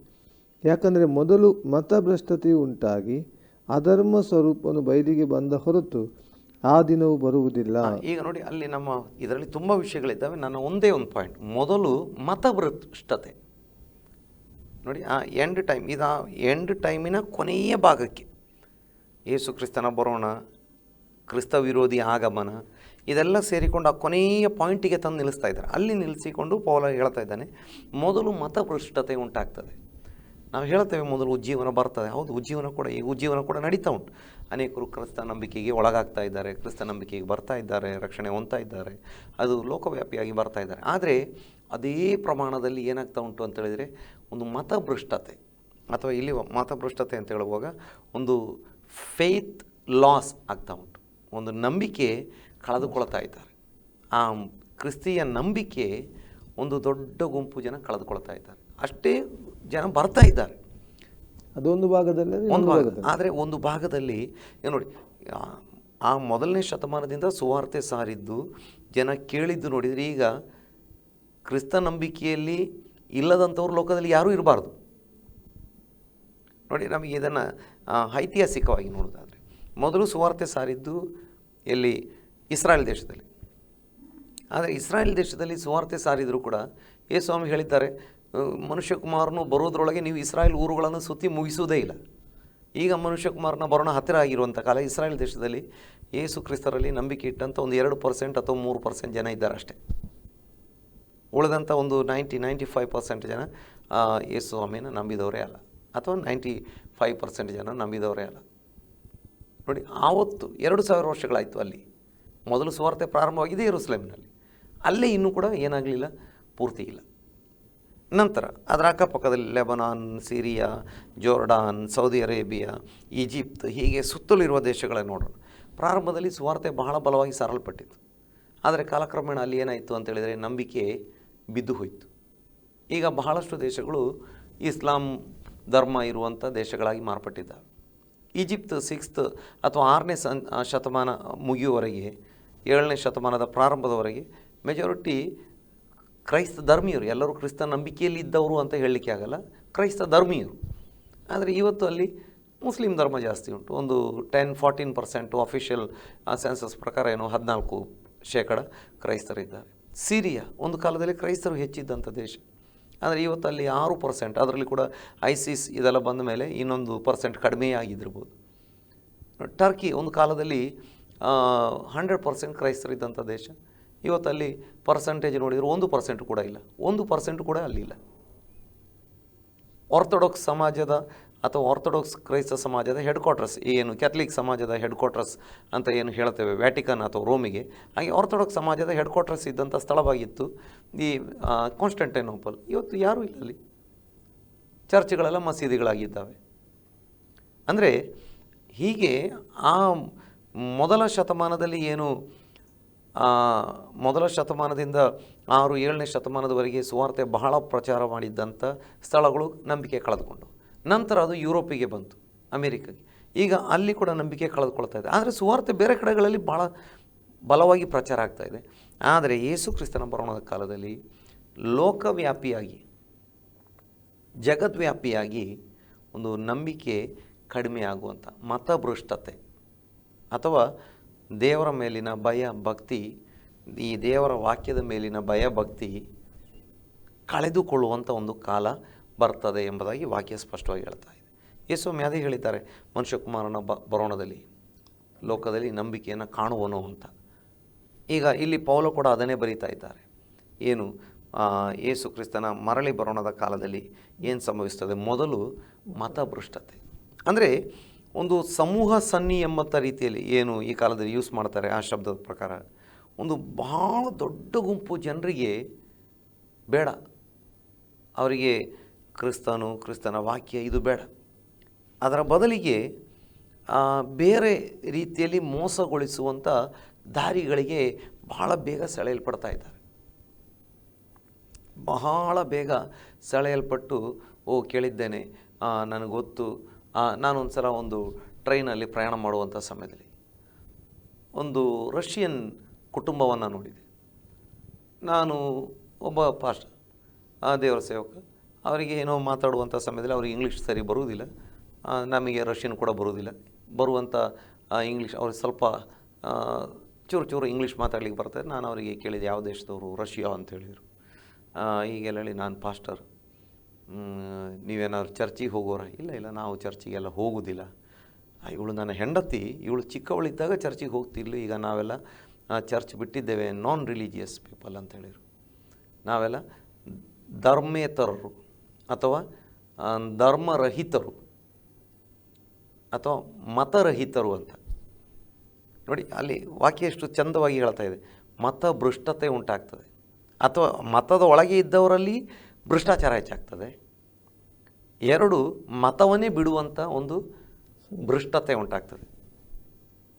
ಯಾಕಂದರೆ ಮೊದಲು ಮತಭ್ರಷ್ಟತೆಯು ಉಂಟಾಗಿ ಅಧರ್ಮ ಸ್ವರೂಪವನ್ನು ಬಯಲಿಗೆ ಬಂದ ಹೊರತು ಆ ದಿನವು ಬರುವುದಿಲ್ಲ. ಈಗ ನೋಡಿ ಅಲ್ಲಿ ನಮ್ಮ ಇದರಲ್ಲಿ ತುಂಬ ವಿಷಯಗಳಿದ್ದಾವೆ. ನನ್ನ ಒಂದೇ ಒಂದು ಪಾಯಿಂಟ್ ಮೊದಲು ಮತಭ್ರಷ್ಟತೆ ನೋಡಿ, ಆ ಎಂಡ್ ಟೈಮ್ ಇದು ಆ ಎಂಡ್ ಟೈಮಿನ ಕೊನೆಯ ಭಾಗಕ್ಕೆ. ಯೇಸು ಕ್ರಿಸ್ತನ ಬರೋಣ, ಕ್ರಿಸ್ತ ವಿರೋಧಿ ಆಗಮನ, ಇದೆಲ್ಲ ಸೇರಿಕೊಂಡು ಆ ಕೊನೆಯ ಪಾಯಿಂಟಿಗೆ ತಂದು ನಿಲ್ಲಿಸ್ತಾ ಇದ್ದಾರೆ. ಅಲ್ಲಿ ನಿಲ್ಲಿಸಿಕೊಂಡು ಪೌಲ ಹೇಳ್ತಾ ಇದ್ದಾನೆ, ಮೊದಲು ಮತಭ್ರಷ್ಟತೆ ಉಂಟಾಗ್ತದೆ. ನಾವು ಹೇಳ್ತೇವೆ ಮೊದಲು ಉಜ್ಜೀವನ ಬರ್ತದೆ. ಹೌದು, ಉಜ್ಜೀವನ ಕೂಡ ಈಗ ಉಜ್ಜೀವನ ಕೂಡ ನಡೀತಾ ಉಂಟು. ಅನೇಕರು ಕ್ರಿಸ್ತ ನಂಬಿಕೆಗೆ ಒಳಗಾಗ್ತಾ ಇದ್ದಾರೆ, ಕ್ರಿಸ್ತ ನಂಬಿಕೆಗೆ ಬರ್ತಾ ಇದ್ದಾರೆ, ರಕ್ಷಣೆ ಹೊಂತಾ ಇದ್ದಾರೆ, ಅದು ಲೋಕವ್ಯಾಪಿಯಾಗಿ ಬರ್ತಾ ಇದ್ದಾರೆ. ಆದರೆ ಅದೇ ಪ್ರಮಾಣದಲ್ಲಿ ಏನಾಗ್ತಾ ಉಂಟು ಅಂತ ಹೇಳಿದರೆ ಒಂದು ಮತಭೃಷ್ಟತೆ ಅಥವಾ ಇಲ್ಲಿ ಮತಭೃಷ್ಟತೆ ಅಂತ ಹೇಳುವಾಗ ಒಂದು ಫೇತ್ ಲಾಸ್ ಆಗ್ತಾ ಉಂಟು. ಒಂದು ನಂಬಿಕೆ ಕಳೆದುಕೊಳ್ತಾ ಇದ್ದಾರೆ. ಆ ಕ್ರಿಸ್ತಿಯ ನಂಬಿಕೆ ಒಂದು ದೊಡ್ಡ ಗುಂಪು ಜನ ಕಳೆದುಕೊಳ್ತಾ ಇದ್ದಾರೆ. ಅಷ್ಟೇ ಜನ ಬರ್ತಾ ಇದ್ದಾರೆ. ಅದೊಂದು ಭಾಗದಲ್ಲಿ ಒಂದು ಭಾಗ ಭಾಗದಲ್ಲಿ. ಆದರೆ ಒಂದು ಭಾಗದಲ್ಲಿ ಏನು ನೋಡಿ ಆ- ಮೊದಲನೇ ಶತಮಾನದಿಂದ ಸುವಾರ್ತೆ ಸಾರಿದ್ದು ಜನ ಕೇಳಿದ್ದು ನೋಡಿದರೆ ಈಗ ಕ್ರಿಸ್ತ ನಂಬಿಕೆಯಲ್ಲಿ ಇಲ್ಲದಂಥವ್ರು ಲೋಕದಲ್ಲಿ ಯಾರೂ ಇರಬಾರ್ದು. ನೋಡಿ ನಮಗೆ ಇದನ್ನು ಐತಿಹಾಸಿಕವಾಗಿ ನೋಡೋದಾದರೆ ಮೊದಲು ಸುವಾರ್ತೆ ಸಾರಿದ್ದು ಎಲ್ಲಿ? ಇಸ್ರಾಯೇಲ್ ದೇಶದಲ್ಲಿ. ಆದರೆ ಇಸ್ರಾಯೇಲ್ ದೇಶದಲ್ಲಿ ಸುವಾರ್ತೆ ಸಾರಿದರೂ ಕೂಡ ಏ ಸ್ವಾಮಿ ಹೇಳಿದ್ದಾರೆ ಮನುಷ್ಯಕುಮಾರನು ಬರೋದ್ರೊಳಗೆ ನೀವು ಇಸ್ರಾಯೇಲ್ ಊರುಗಳನ್ನು ಸುತ್ತಿ ಮುಗಿಸುವುದೇ ಇಲ್ಲ. ಈಗ ಮನುಷ್ಯಕುಮಾರನ ಬರೋಣ ಹತ್ತಿರ ಆಗಿರುವಂಥ ಕಾಲ ಇಸ್ರಾಯೇಲ್ ದೇಶದಲ್ಲಿ ಯೇಸು ಕ್ರಿಸ್ತರಲ್ಲಿ ನಂಬಿಕೆ ಇಟ್ಟಂಥ ಒಂದು ಎರಡು ಪರ್ಸೆಂಟ್ ಅಥವಾ ಮೂರು ಪರ್ಸೆಂಟ್ ಜನ ಇದ್ದಾರೆ ಅಷ್ಟೇ. ಉಳಿದಂಥ ಒಂದು ನೈಂಟಿ ನೈಂಟಿ ಫೈವ್ ಪರ್ಸೆಂಟ್ ಜನ ಯೇಸು ಸ್ವಾಮಿನ ನಂಬಿದವರೇ ಅಲ್ಲ. ಅಥವಾ ನೈಂಟಿ ಫೈವ್ ಪರ್ಸೆಂಟ್ ಜನ ನಂಬಿದವರೇ ಅಲ್ಲ. ನೋಡಿ, ಆವತ್ತು ಎರಡು ಸಾವಿರ ವರ್ಷಗಳಾಯಿತು ಅಲ್ಲಿ. ಮೊದಲು ಸುವಾರ್ತೆ ಪ್ರಾರಂಭವಾಗಿದೆ ಯೆರೂಸಲೇಮಿನಲ್ಲಿ. ಅಲ್ಲೇ ಇನ್ನೂ ಕೂಡ ಏನಾಗಲಿಲ್ಲ? ಪೂರ್ತಿ ಇಲ್ಲ. ನಂತರ ಅದರ ಅಕ್ಕಪಕ್ಕದಲ್ಲಿ Lebanon, Syria, Jordan, Saudi Arabia Egypt ಹೀಗೆ ಸುತ್ತಲಿರುವ ದೇಶಗಳನ್ನು ನೋಡೋಣ. ಪ್ರಾರಂಭದಲ್ಲಿ ಸುವಾರ್ತೆ ಬಹಳ ಬಲವಾಗಿ ಸಾರಲ್ಪಟ್ಟಿತ್ತು. ಆದರೆ ಕಾಲಕ್ರಮೇಣ ಅಲ್ಲಿ ಏನಾಯಿತು ಅಂತೇಳಿದರೆ ನಂಬಿಕೆ ಬಿದ್ದು ಹೋಯಿತು. ಈಗ ಬಹಳಷ್ಟು ದೇಶಗಳು ಇಸ್ಲಾಂ ಧರ್ಮ ಇರುವಂಥ ದೇಶಗಳಾಗಿ ಮಾರ್ಪಟ್ಟಿದ್ದಾವೆ. ಈಜಿಪ್ತ್ ಸಿಕ್ಸ್ತ್ ಅಥವಾ ಆರನೇ ಸನ್ ಶತಮಾನ ಮುಗಿಯುವವರೆಗೆ, ಏಳನೇ ಶತಮಾನದ ಪ್ರಾರಂಭದವರೆಗೆ ಮೆಜಾರಿಟಿ ಕ್ರೈಸ್ತ ಧರ್ಮೀಯರು, ಎಲ್ಲರೂ ಕ್ರಿಸ್ತ ನಂಬಿಕೆಯಲ್ಲಿ ಇದ್ದವರು ಅಂತ ಹೇಳಲಿಕ್ಕೆ ಆಗಲ್ಲ. ಕ್ರೈಸ್ತ ಧರ್ಮೀಯರು. ಆದರೆ ಇವತ್ತು ಅಲ್ಲಿ ಮುಸ್ಲಿಂ ಧರ್ಮ ಜಾಸ್ತಿ ಉಂಟು. ಒಂದು ten fourteen percent official census ಪ್ರಕಾರ ಏನು ಹದಿನಾಲ್ಕು ಶೇಕಡ ಕ್ರೈಸ್ತರಿದ್ದಾರೆ. ಸಿರಿಯಾ, ಒಂದು ಕಾಲದಲ್ಲಿ ಕ್ರೈಸ್ತರು ಹೆಚ್ಚಿದ್ದಂಥ ದೇಶ. ಆದರೆ ಇವತ್ತು ಅಲ್ಲಿ ಆರು ಪರ್ಸೆಂಟ್ ಅದರಲ್ಲಿ ಕೂಡ ಐಸಿಸ್ ಇದೆಲ್ಲ ಬಂದ ಮೇಲೆ ಇನ್ನೊಂದು ಪರ್ಸೆಂಟ್ ಕಡಿಮೆ ಆಗಿದ್ದಿರ್ಬೋದು. ಟರ್ಕಿ, ಒಂದು ಕಾಲದಲ್ಲಿ ಹಂಡ್ರೆಡ್ ಪರ್ಸೆಂಟ್ ಕ್ರೈಸ್ತರಿದ್ದಂಥ ದೇಶ. ಇವತ್ತು ಅಲ್ಲಿ ಪರ್ಸೆಂಟೇಜ್ ನೋಡಿದರೆ ಒಂದು ಪರ್ಸೆಂಟ್ ಕೂಡ ಇಲ್ಲ. ಒಂದು ಪರ್ಸೆಂಟ್ ಕೂಡ ಅಲ್ಲಿಲ್ಲ. ಆರ್ಥೋಡಾಕ್ಸ್ ಸಮಾಜದ ಅಥವಾ ಆರ್ಥೋಡಾಕ್ಸ್ ಕ್ರೈಸ್ತ ಸಮಾಜದ ಹೆಡ್ ಕ್ವಾರ್ಟರ್ಸ್ ಏನು ಕ್ಯಾಥಲಿಕ್ ಸಮಾಜದ ಹೆಡ್ ಕ್ವಾರ್ಟರ್ಸ್ ಅಂತ ಏನು ಹೇಳ್ತೇವೆ ವ್ಯಾಟಿಕನ್ ಅಥವಾ ರೋಮಿಗೆ ಹಾಗೆ ಆರ್ಥೋಡಾಕ್ಸ್ ಸಮಾಜದ ಹೆಡ್ ಕ್ವಾರ್ಟರ್ಸ್ ಇದ್ದಂಥ ಸ್ಥಳವಾಗಿತ್ತು. ಈ ಕಾನ್ಸ್ಟಂಟೈನೋಪಲ್ ಇವತ್ತು ಯಾರೂ ಇಲ್ಲ ಅಲ್ಲಿ. ಚರ್ಚ್ಗಳೆಲ್ಲ ಮಸೀದಿಗಳಾಗಿದ್ದಾವೆ. ಅಂದರೆ ಹೀಗೆ ಆ ಮೊದಲ ಶತಮಾನದಲ್ಲಿ ಏನು ಮೊದಲ ಶತಮಾನದಿಂದ ಆರು, ಏಳನೇ ಶತಮಾನದವರೆಗೆ ಸುವಾರ್ತೆ ಬಹಳ ಪ್ರಚಾರ ಮಾಡಿದ್ದಂಥ ಸ್ಥಳಗಳು ನಂಬಿಕೆ ಕಳೆದುಕೊಂಡು ನಂತರ ಅದು ಯುರೋಪಿಗೆ ಬಂತು, ಅಮೇರಿಕಾಗೆ. ಈಗ ಅಲ್ಲಿ ಕೂಡ ನಂಬಿಕೆ ಕಳೆದುಕೊಳ್ತಾ ಇದೆ. ಆದರೆ ಸುವಾರ್ತೆ ಬೇರೆ ಕಡೆಗಳಲ್ಲಿ ಭಾಳ ಬಲವಾಗಿ ಪ್ರಚಾರ ಆಗ್ತಾ ಇದೆ. ಆದರೆ ಯೇಸು ಕ್ರಿಸ್ತನ ಬರೋಣದ ಕಾಲದಲ್ಲಿ ಲೋಕವ್ಯಾಪಿಯಾಗಿ, ಜಗದ್ವ್ಯಾಪಿಯಾಗಿ ಒಂದು ನಂಬಿಕೆ ಕಡಿಮೆ ಆಗುವಂಥ ಮತಭೃಷ್ಟತೆ ಅಥವಾ ದೇವರ ಮೇಲಿನ ಭಯ ಭಕ್ತಿ, ಈ ದೇವರ ವಾಕ್ಯದ ಮೇಲಿನ ಭಯ ಭಕ್ತಿ ಕಳೆದುಕೊಳ್ಳುವಂಥ ಒಂದು ಕಾಲ ಬರ್ತದೆ ಎಂಬುದಾಗಿ ವಾಕ್ಯ ಸ್ಪಷ್ಟವಾಗಿ ಹೇಳ್ತಾ ಇದೆ. ಯೇಸು ಅದೇ ಹೇಳಿದ್ದಾರೆ, ಮನುಷ್ಯಕುಮಾರನ ಬ, ಬರೋಣದಲ್ಲಿ, ಲೋಕದಲ್ಲಿ ನಂಬಿಕೆಯನ್ನು ಕಾಣುವನು ಅಂತ. ಈಗ ಇಲ್ಲಿ ಪೌಲ ಕೂಡ ಅದನ್ನೇ ಬರೀತಾ ಇದ್ದಾರೆ. ಏನು? ಯೇಸು ಕ್ರಿಸ್ತನ ಮರಳಿ ಬರೋಣದ ಕಾಲದಲ್ಲಿ ಏನು ಸಂಭವಿಸ್ತದೆ? ಮೊದಲು ಮತಭೃಷ್ಟತೆ ಅಂದರೆ ಒಂದು ಸಮೂಹ ಸನ್ನಿ ಎಂಬತ್ತ ರೀತಿಯಲ್ಲಿ ಏನು ಈ ಕಾಲದಲ್ಲಿ ಯೂಸ್ ಮಾಡ್ತಾರೆ ಆ ಶಬ್ದದ ಪ್ರಕಾರ. ಒಂದು ಬಹಳ ದೊಡ್ಡ ಗುಂಪು ಜನರಿಗೆ ಬೇಡ. ಅವರಿಗೆ ಕ್ರಿಸ್ತನು, ಕ್ರಿಸ್ತನ ವಾಕ್ಯ ಇದು ಬೇಡ. ಅದರ ಬದಲಿಗೆ ಬೇರೆ ರೀತಿಯಲ್ಲಿ ಮೋಸಗೊಳಿಸುವಂಥ ದಾರಿಗಳಿಗೆ ಬಹಳ ಬೇಗ ಸೆಳೆಯಲ್ಪಡ್ತಾ ಇದ್ದಾರೆ. ಬಹಳ ಬೇಗ ಸೆಳೆಯಲ್ಪಟ್ಟು, ಓ, ಕೇಳಿದ್ದೇನೆ. ನನಗೊತ್ತು ನಾನೊಂದು ಸಲ ಒಂದು ಟ್ರೈನಲ್ಲಿ ಪ್ರಯಾಣ ಮಾಡುವಂಥ ಸಮಯದಲ್ಲಿ ಒಂದು ರಷ್ಯನ್ ಕುಟುಂಬವನ್ನು ನೋಡಿದೆ. ನಾನು ಒಬ್ಬ ಪಾಸ್ಟರ್ ಆ, ದೇವರ ಸೇವಕ. ಅವರಿಗೆ ಏನೋ ಮಾತಾಡುವಂಥ ಸಮಯದಲ್ಲಿ ಅವ್ರಿಗೆ ಇಂಗ್ಲೀಷ್ ಸರಿ ಬರುವುದಿಲ್ಲ. ನಮಗೆ ರಷ್ಯನ್ ಕೂಡ ಬರುವುದಿಲ್ಲ. ಬರುವಂಥ ಇಂಗ್ಲೀಷ್ ಅವ್ರಿಗೆ ಸ್ವಲ್ಪ ಚೂರು ಚೂರು ಇಂಗ್ಲೀಷ್ ಮಾತಾಡ್ಲಿಕ್ಕೆ ಬರ್ತಾರೆ. ನಾನು ಅವರಿಗೆ ಕೇಳಿದೆ, ಯಾವ ದೇಶದವರು? ರಷ್ಯಾ ಅಂತ ಹೇಳಿದರು. ಈಗೆಲ್ಲ ಹೇಳಿ ನಾನು ಪಾಸ್ಟರ್. ನೀವೇನಾದ್ರು ಚರ್ಚಿಗೆ ಹೋಗೋರ? ಇಲ್ಲ ಇಲ್ಲ, ನಾವು ಚರ್ಚಿಗೆಲ್ಲ ಹೋಗೋದಿಲ್ಲ. ಇವಳು ನನ್ನ ಹೆಂಡತಿ, ಇವಳು ಚಿಕ್ಕವಳಿದ್ದಾಗ ಚರ್ಚಿಗೆ ಹೋಗ್ತಿರ್ಲಿ. ಈಗ ನಾವೆಲ್ಲ ಚರ್ಚ್ ಬಿಟ್ಟಿದ್ದೇವೆ ನಾನ್ ರಿಲಿಜಿಯಸ್ ಪೀಪಲ್ ಅಂತ ಹೇಳಿದರು. ನಾವೆಲ್ಲ ಧರ್ಮೇತರರು ಅಥವಾ ಧರ್ಮರಹಿತರು ಅಥವಾ ಮತರಹಿತರು ಅಂತ. ನೋಡಿ, ಅಲ್ಲಿ ವಾಕ್ಯ ಎಷ್ಟು ಚಂದವಾಗಿ ಹೇಳ್ತಾ ಇದೆ. ಮತ ಭ್ರಷ್ಟತೆ ಉಂಟಾಗ್ತದೆ. ಅಥವಾ ಮತದ ಒಳಗೆ ಇದ್ದವರಲ್ಲಿ ಭ್ರಷ್ಟಾಚಾರ ಹೆಚ್ಚಾಗ್ತದೆ. ಎರಡು ಮತವನ್ನೇ ಬಿಡುವಂಥ ಒಂದು ಭ್ರಷ್ಟತೆ ಉಂಟಾಗ್ತದೆ.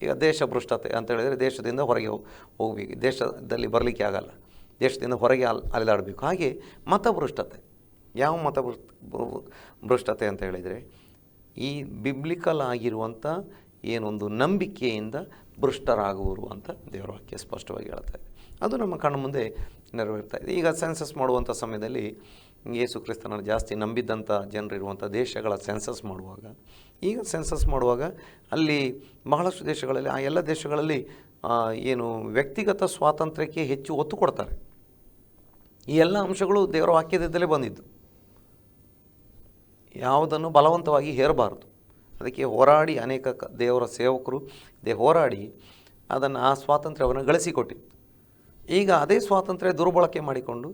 ಈಗ ದೇಶ ಭ್ರಷ್ಟತೆ ಅಂತ ಹೇಳಿದರೆ ದೇಶದಿಂದ ಹೊರಗೆ ಹೋಗಬೇಕು. ದೇಶದಲ್ಲಿ ಬರಲಿಕ್ಕೆ ಆಗಲ್ಲ. ದೇಶದಿಂದ ಹೊರಗೆ ಅಲ್, ಅಲೆದಾಡಬೇಕು. ಹಾಗೆ ಮತಭ್ರಷ್ಟತೆ ಯಾವ ಮತ ಭ್ರಷ್ಟ- ಭ್ರಷ್ಟತೆ ಅಂತ ಹೇಳಿದರೆ ಈ ಬಿಬ್ಲಿಕಲ್ ಆಗಿರುವಂಥ ಏನೊಂದು ನಂಬಿಕೆಯಿಂದ ಭ್ರಷ್ಟರಾಗುವರು ಅಂತ ದೇವರ ವಾಕ್ಯ ಸ್ಪಷ್ಟವಾಗಿ ಹೇಳ್ತಾ ಇದೆ. ಅದು ನಮ್ಮ ಕಣ್ಣು ಮುಂದೆ ನೆರವೇರ್ತಾ ಇದೆ. ಈಗ ಸೆನ್ಸಸ್ ಮಾಡುವಂಥ ಸಮಯದಲ್ಲಿ ಯೇಸು ಕ್ರಿಸ್ತನನ್ನು ಜಾಸ್ತಿ ನಂಬಿದ್ದಂಥ ಜನರಿರುವಂಥ ದೇಶಗಳ ಸೆನ್ಸಸ್ ಮಾಡುವಾಗ, ಈಗ ಸೆನ್ಸಸ್ ಮಾಡುವಾಗ ಅಲ್ಲಿ ಬಹಳಷ್ಟು ದೇಶಗಳಲ್ಲಿ, ಆ ಎಲ್ಲ ದೇಶಗಳಲ್ಲಿ ಏನು ವ್ಯಕ್ತಿಗತ ಸ್ವಾತಂತ್ರ್ಯಕ್ಕೆ ಹೆಚ್ಚು ಒತ್ತು ಕೊಡ್ತಾರೆ. ಈ ಎಲ್ಲ ಅಂಶಗಳು ದೇವರ ವಾಕ್ಯದಿಂದಲೇ ಬಂದಿದ್ದು. ಯಾವುದನ್ನು ಬಲವಂತವಾಗಿ ಹೇರಬಾರದು. ಅದಕ್ಕೆ ಹೋರಾಡಿ ಅನೇಕ ದೇವರ ಸೇವಕರು ದೇ ಹೋರಾಡಿ ಅದನ್ನು ಆ ಸ್ವಾತಂತ್ರ್ಯವನ್ನು ಗಳಿಸಿಕೊಟ್ಟಿತ್ತು ಈಗ ಅದೇ ಸ್ವಾತಂತ್ರ್ಯ ದುರ್ಬಳಕೆ ಮಾಡಿಕೊಂಡು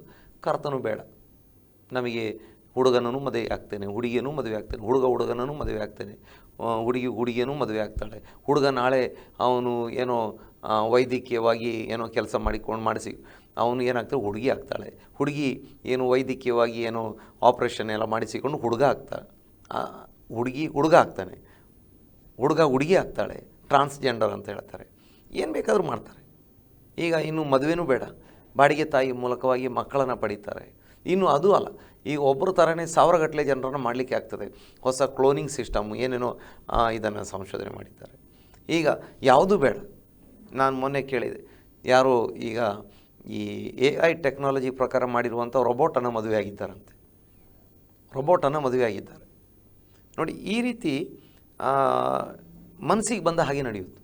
ಕರ್ತನು ಬೇಡ. ನಮಗೆ ಹುಡುಗನೂ ಮದುವೆ ಆಗ್ತೇನೆ ಹುಡುಗಿಯೂ ಮದುವೆ ಆಗ್ತೇನೆ, ಹುಡುಗ ಹುಡುಗನೂ ಮದುವೆ ಆಗ್ತೇನೆ ಹುಡುಗಿ ಹುಡುಗಿಯೂ ಮದುವೆ ಆಗ್ತಾಳೆ. ಹುಡುಗ ನಾಳೆ ಅವನು ಏನೋ ವೈದ್ಯಕೀಯವಾಗಿ ಏನೋ ಕೆಲಸ ಮಾಡಿಕೊಂಡು ಮಾಡಿಸಿ, ಅವನು ಏನಾಗ್ತಾಳೆ? ಹುಡುಗಿ ಆಗ್ತಾಳೆ. ಹುಡುಗಿ ಏನು ವೈದ್ಯಕೀಯವಾಗಿ ಏನೋ ಆಪ್ರೇಷನ್ ಎಲ್ಲ ಮಾಡಿಸಿಕೊಂಡು ಹುಡುಗ ಆಗ್ತಾಳೆ. ಹುಡುಗಿ ಹುಡುಗ ಆಗ್ತಾನೆ. ಹುಡುಗ ಹುಡುಗಿ ಆಗ್ತಾಳೆ. ಟ್ರಾನ್ಸ್ಜೆಂಡರ್ ಅಂತ ಹೇಳ್ತಾರೆ. ಏನು ಬೇಕಾದರೂ ಮಾಡ್ತಾರೆ. ಈಗ ಇನ್ನು ಮದುವೆನೂ ಬೇಡ. ಬಾಡಿಗೆ ತಾಯಿ ಮೂಲಕವಾಗಿ ಮಕ್ಕಳನ್ನು ಪಡೀತಾರೆ. ಇನ್ನು ಅದು ಅಲ್ಲ. ಈಗ ಒಬ್ಬರು ಥರನೇ ಸಾವಿರಗಟ್ಟಲೆ ಜನರನ್ನು ಮಾಡಲಿಕ್ಕೆ ಆಗ್ತದೆ. ಹೊಸ ಕ್ಲೋನಿಂಗ್ ಸಿಸ್ಟಮ್ ಏನೇನೋ ಇದನ್ನು ಸಂಶೋಧನೆ ಮಾಡಿದ್ದಾರೆ. ಈಗ ಯಾವುದೂ ಬೇಡ. ನಾನು ಮೊನ್ನೆ ಕೇಳಿದೆ. ಯಾರು ಈಗ ಈ ಎ ಐ ಟೆಕ್ನಾಲಜಿ ಪ್ರಕಾರ ಮಾಡಿರುವಂಥ ರೊಬೋಟನ್ನು ಮದುವೆ ಆಗಿದ್ದಾರಂತೆ. ರೊಬೋಟನ್ನು ಮದುವೆ ಆಗಿದ್ದಾರೆ. ನೋಡಿ, ಈ ರೀತಿ ಮನಸ್ಸಿಗೆ ಬಂದ ಹಾಗೆ ನಡೆಯುವುದು.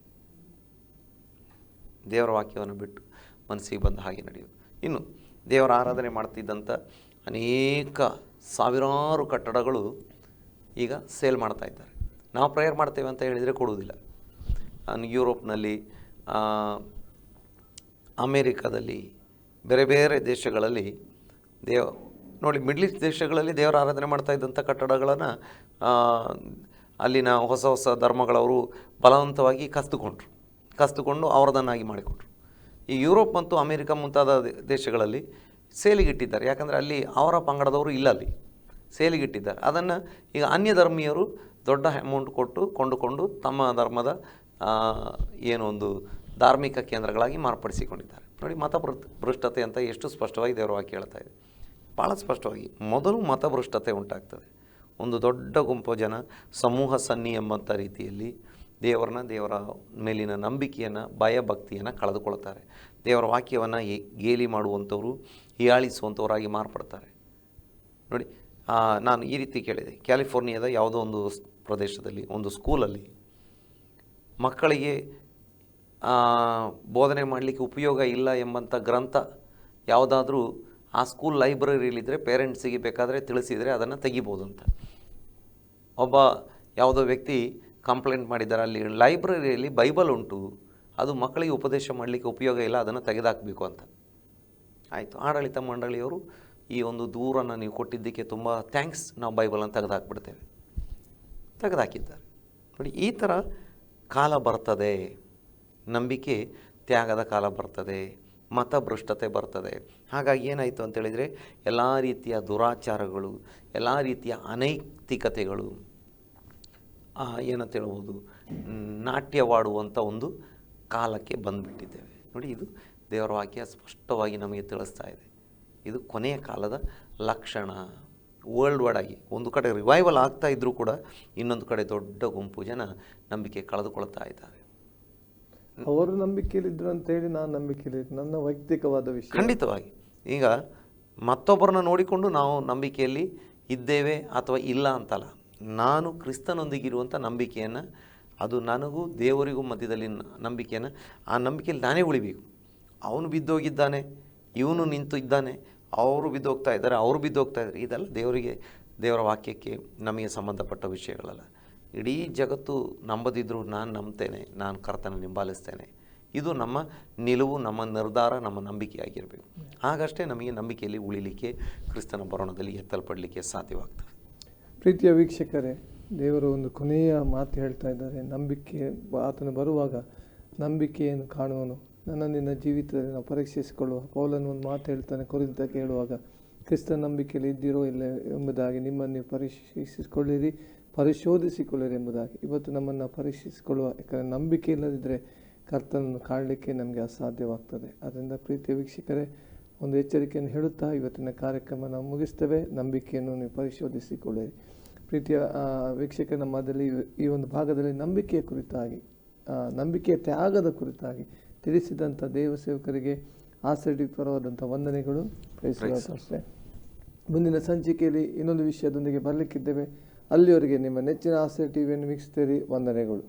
ದೇವರ ವಾಕ್ಯವನ್ನು ಬಿಟ್ಟು ಮನಸ್ಸಿಗೆ ಬಂದ ಹಾಗೆ ನಡೆಯುವುದು. ಇನ್ನು, ದೇವರ ಆರಾಧನೆ ಮಾಡ್ತಿದ್ದಂಥ ಅನೇಕ ಸಾವಿರಾರು ಕಟ್ಟಡಗಳು ಈಗ ಸೇಲ್ ಮಾಡ್ತಾ ಇದ್ದಾರೆ. ನಾವು ಪ್ರೇಯರ್ ಮಾಡ್ತೇವೆ ಅಂತ ಹೇಳಿದರೆ ಕೊಡುವುದಿಲ್ಲ. ಯುರೋಪ್ನಲ್ಲಿ ಅಮೇರಿಕಾದಲ್ಲಿ, ಬೇರೆ ಬೇರೆ ದೇಶಗಳಲ್ಲಿ ದೇವ ನೋಡಿ ಮಿಡ್ಲ್ ಈಸ್ಟ್ ದೇಶಗಳಲ್ಲಿ ದೇವರ ಆರಾಧನೆ ಮಾಡ್ತಾ ಇದ್ದಂಥ ಕಟ್ಟಡಗಳನ್ನು ಅಲ್ಲಿನ ಹೊಸ ಹೊಸ ಧರ್ಮಗಳವರು ಬಲವಂತವಾಗಿ ಕಸ್ತುಕೊಂಡ್ರು ಕಸ್ತುಕೊಂಡು ಅವರದನ್ನಾಗಿ ಮಾಡಿಕೊಂಡ್ರು ಈ ಯುರೋಪ್ ಮತ್ತು ಅಮೇರಿಕ ಮುಂತಾದ ದೇಶಗಳಲ್ಲಿ ಸೇಲಿಗಿಟ್ಟಿದ್ದಾರೆ. ಯಾಕಂದರೆ ಅಲ್ಲಿ ಅವರ ಪಂಗಡದವರು ಇಲ್ಲ ಅಲ್ಲಿ. ಸೇಲಿಗಿಟ್ಟಿದ್ದಾರೆ. ಅದನ್ನು ಈಗ ಅನ್ಯ ಧರ್ಮೀಯರು ದೊಡ್ಡ ಅಮೌಂಟ್ ಕೊಟ್ಟು ಕೊಂಡುಕೊಂಡು ತಮ್ಮ ಧರ್ಮದ ಏನೊಂದು ಏನು ಒಂದು ಧಾರ್ಮಿಕ ಕೇಂದ್ರಗಳಾಗಿ ಮಾರ್ಪಡಿಸಿಕೊಂಡಿದ್ದಾರೆ. ನೋಡಿ ಮತ ಭ್ರಷ್ಟತೆ ಅಂತ ಎಷ್ಟು ಸ್ಪಷ್ಟವಾಗಿ ದೇವರ ವಾಕ್ಯ ಹೇಳ್ತಾ ಇದೆ. ಭಾಳ ಸ್ಪಷ್ಟವಾಗಿ ಮೊದಲು ಮತಭ್ರಷ್ಟತೆ ಉಂಟಾಗ್ತದೆ. ಒಂದು ದೊಡ್ಡ ಗುಂಪು ಜನ ಸಮೂಹ ಸನ್ನಿ ಎಂಬಂಥ ರೀತಿಯಲ್ಲಿ ದೇವರನ್ನ, ದೇವರ ಮೇಲಿನ ನಂಬಿಕೆಯನ್ನು, ಭಯಭಕ್ತಿಯನ್ನು ಕಳೆದುಕೊಳ್ತಾರೆ. ದೇವರ ವಾಕ್ಯವನ್ನು ಗೇಲಿ ಮಾಡುವಂಥವರು, ಹೀಯಾಳಿಸುವಂಥವರಾಗಿ ಮಾರ್ಪಡ್ತಾರೆ. ನೋಡಿ ನಾನು ಈ ರೀತಿ ಕೇಳಿದೆ. ಕ್ಯಾಲಿಫೋರ್ನಿಯಾದ ಯಾವುದೋ ಒಂದು ಪ್ರದೇಶದಲ್ಲಿ, ಒಂದು ಸ್ಕೂಲಲ್ಲಿ ಮಕ್ಕಳಿಗೆ ಬೋಧನೆ ಮಾಡಲಿಕ್ಕೆ ಉಪಯೋಗ ಇಲ್ಲ ಎಂಬಂಥ ಗ್ರಂಥ ಯಾವುದಾದ್ರೂ ಆ ಸ್ಕೂಲ್ ಲೈಬ್ರರಿಲಿದ್ದರೆ ಪೇರೆಂಟ್ಸಿಗೆ ಬೇಕಾದರೆ ತಿಳಿಸಿದರೆ ಅದನ್ನು ತೆಗಿಬೋದು ಅಂತ. ಒಬ್ಬ ಯಾವುದೋ ವ್ಯಕ್ತಿ ಕಂಪ್ಲೇಂಟ್ ಮಾಡಿದ್ದಾರೆ ಅಲ್ಲಿ ಲೈಬ್ರರಿಯಲ್ಲಿ ಬೈಬಲ್ ಉಂಟು, ಅದು ಮಕ್ಕಳಿಗೆ ಉಪದೇಶ ಮಾಡಲಿಕ್ಕೆ ಉಪಯೋಗ ಇಲ್ಲ, ಅದನ್ನು ತೆಗೆದಾಕಬೇಕು ಅಂತ. ಆಯಿತು, ಆಡಳಿತ ಮಂಡಳಿಯವರು ಈ ಒಂದು ದೂರನ್ನು ನೀವು ಕೊಟ್ಟಿದ್ದಕ್ಕೆ ತುಂಬ ಥ್ಯಾಂಕ್ಸ್ ನಾವು ಬೈಬಲನ್ನು ತೆಗೆದಾಕ್ಬಿಡ್ತೇವೆ. ತೆಗೆದಾಕಿದ್ದಾರೆ. ನೋಡಿ, ಈ ಥರ ಕಾಲ ಬರ್ತದೆ. ನಂಬಿಕೆ, ತ್ಯಾಗದ ಕಾಲ ಬರ್ತದೆ. ಮತಭ್ರಷ್ಟತೆ ಬರ್ತದೆ. ಹಾಗಾಗಿ ಏನಾಯಿತು ಅಂತೇಳಿದರೆ ಎಲ್ಲ ರೀತಿಯ ದುರಾಚಾರಗಳು ಎಲ್ಲ ರೀತಿಯ ಅನೈತಿಕತೆಗಳು ಏನಂತ ಹೇಳ್ಬೋದು ನಾಟ್ಯವಾಡುವಂಥ ಒಂದು ಕಾಲಕ್ಕೆ ಬಂದುಬಿಟ್ಟಿದ್ದೇವೆ. ನೋಡಿ ಇದು ದೇವರ ವಾಕ್ಯ ಸ್ಪಷ್ಟವಾಗಿ ನಮಗೆ ತಿಳಿಸ್ತಾ ಇದೆ. ಇದು ಕೊನೆಯ ಕಾಲದ ಲಕ್ಷಣ. ವರ್ಲ್ಡ್ ವೈಡ್ ಆಗಿ ಒಂದು ಕಡೆ ರಿವೈವಲ್ ಆಗ್ತಾ ಇದ್ದರೂ ಕೂಡ ಇನ್ನೊಂದು ಕಡೆ ದೊಡ್ಡ ಗುಂಪು ಜನ ನಂಬಿಕೆ ಕಳೆದುಕೊಳ್ತಾ ಇದ್ದಾರೆ. ಅವರು ನಂಬಿಕೆಯಲ್ಲಿದ್ರು ಅಂತ ಹೇಳಿ ನಾನು ನಂಬಿಕೆಯಲ್ಲಿ ನನ್ನ ವೈಯಕ್ತಿಕವಾದ ವಿಷಯ. ಖಂಡಿತವಾಗಿ. ಈಗ ಮತ್ತೊಬ್ಬರನ್ನ ನೋಡಿಕೊಂಡು ನಾವು ನಂಬಿಕೆಯಲ್ಲಿ ಇದ್ದೇವೆ ಅಥವಾ ಇಲ್ಲ ಅಂತಲ್ಲ. ನಾನು ಕ್ರಿಸ್ತನೊಂದಿಗಿರುವಂಥ ನಂಬಿಕೆಯನ್ನು, ಅದು ನನಗೂ ದೇವರಿಗೂ ಮಧ್ಯದಲ್ಲಿ ನಂಬಿಕೆಯನ್ನು, ಆ ನಂಬಿಕೆಯಲ್ಲಿ ನಾನೇ ಉಳಿಬೇಕು. ಅವನು ಬಿದ್ದೋಗಿದ್ದಾನೆ, ಇವನು ನಿಂತು ಇದ್ದಾನೆ, ಅವರು ಬಿದ್ದೋಗ್ತಾ ಇದ್ದಾರೆ, ಅವರು ಬಿದ್ದೋಗ್ತಾ ಇದ್ದಾರೆ. ಇದೆಲ್ಲ ದೇವರಿಗೆ, ದೇವರ ವಾಕ್ಯಕ್ಕೆ ನಮಗೆ ಸಂಬಂಧಪಟ್ಟ ವಿಷಯಗಳಲ್ಲ. ಇಡೀ ಜಗತ್ತು ನಂಬದಿದ್ದರೂ ನಾನು ನಂಬ್ತೇನೆ, ನಾನು ಕರ್ತನ ನಿಂಬಾಲಿಸ್ತೇನೆ ಇದು ನಮ್ಮ ನಿಲುವು, ನಮ್ಮ ನಿರ್ಧಾರ, ನಮ್ಮ ನಂಬಿಕೆಯಾಗಿರಬೇಕು ಆಗಷ್ಟೇ ನಮಗೆ ನಂಬಿಕೆಯಲ್ಲಿ ಉಳಿಲಿಕ್ಕೆ ಕ್ರಿಸ್ತನ ಬರೋಣದಲ್ಲಿ ಎತ್ತಲ್ಪಡಲಿಕ್ಕೆ ಸಾಧ್ಯವಾಗ್ತದೆ. ಪ್ರೀತಿಯ ವೀಕ್ಷಕರೇ, ದೇವರು ಒಂದು ಕೊನೆಯ ಮಾತು ಹೇಳ್ತಾ ಇದ್ದಾರೆ. ನಂಬಿಕೆ, ಆತನು ಬರುವಾಗ ನಂಬಿಕೆಯನ್ನು ಕಾಣುವನು. ನನ್ನ ನಿನ್ನ ಜೀವಿತದಲ್ಲಿ ನಾವು ಪರೀಕ್ಷಿಸಿಕೊಳ್ಳುವ ಪೌಲನ್ನು ಒಂದು ಮಾತು ಹೇಳ್ತಾನೆ ಕುರಿತ ಕೇಳುವಾಗ ಕ್ರಿಸ್ತ ನಂಬಿಕೆಯಲ್ಲಿ ಇದ್ದಿರೋ ಇಲ್ಲ ಎಂಬುದಾಗಿ ನಿಮ್ಮನ್ನು ನೀವು ಪರೀಕ್ಷಿಸಿಕೊಳ್ಳಿರಿ, ಪರಿಶೋಧಿಸಿಕೊಳ್ಳಿರಿ ಎಂಬುದಾಗಿ. ಇವತ್ತು ನಮ್ಮನ್ನು ಪರೀಕ್ಷಿಸಿಕೊಳ್ಳುವ ಯಾಕಂದರೆ ನಂಬಿಕೆ ಇಲ್ಲದಿದ್ದರೆ ಕರ್ತನನ್ನು ಕಾಣಲಿಕ್ಕೆ ನಮಗೆ ಅಸಾಧ್ಯವಾಗ್ತದೆ. ಅದರಿಂದ ಪ್ರೀತಿಯ ವೀಕ್ಷಕರೇ ಒಂದು ಎಚ್ಚರಿಕೆಯನ್ನು ಹೇಳುತ್ತಾ ಇವತ್ತಿನ ಕಾರ್ಯಕ್ರಮ ನಾವು ಮುಗಿಸ್ತೇವೆ. ನಂಬಿಕೆಯನ್ನು ನೀವು ಪರಿಶೋಧಿಸಿಕೊಳ್ಳಿರಿ ಪ್ರೀತಿಯ ವೀಕ್ಷಕ ನಮ್ಮದಲ್ಲಿ ಈ ಒಂದು ಭಾಗದಲ್ಲಿ ನಂಬಿಕೆಯ ಕುರಿತಾಗಿ ನಂಬಿಕೆಯ ತ್ಯಾಗದ ಕುರಿತಾಗಿ ತಿಳಿಸಿದಂಥ ದೇವ ಸೇವಕರಿಗೆ ಆಸಕ್ತಿಪರವಾದಂಥ ವಂದನೆಗಳು. ಅಷ್ಟೇ ಮುಂದಿನ ಸಂಚಿಕೆಯಲ್ಲಿ ಇನ್ನೊಂದು ವಿಷಯದೊಂದಿಗೆ ಬರಲಿಕ್ಕಿದ್ದೇವೆ. ಅಲ್ಲಿಯವರೆಗೆ ನಿಮ್ಮ ನೆಚ್ಚಿನ ಆಸೆ ಟಿವಿಯನ್ನು ವೀಕ್ಷಿಸ್ತೀರಿ ವಂದನೆಗಳು.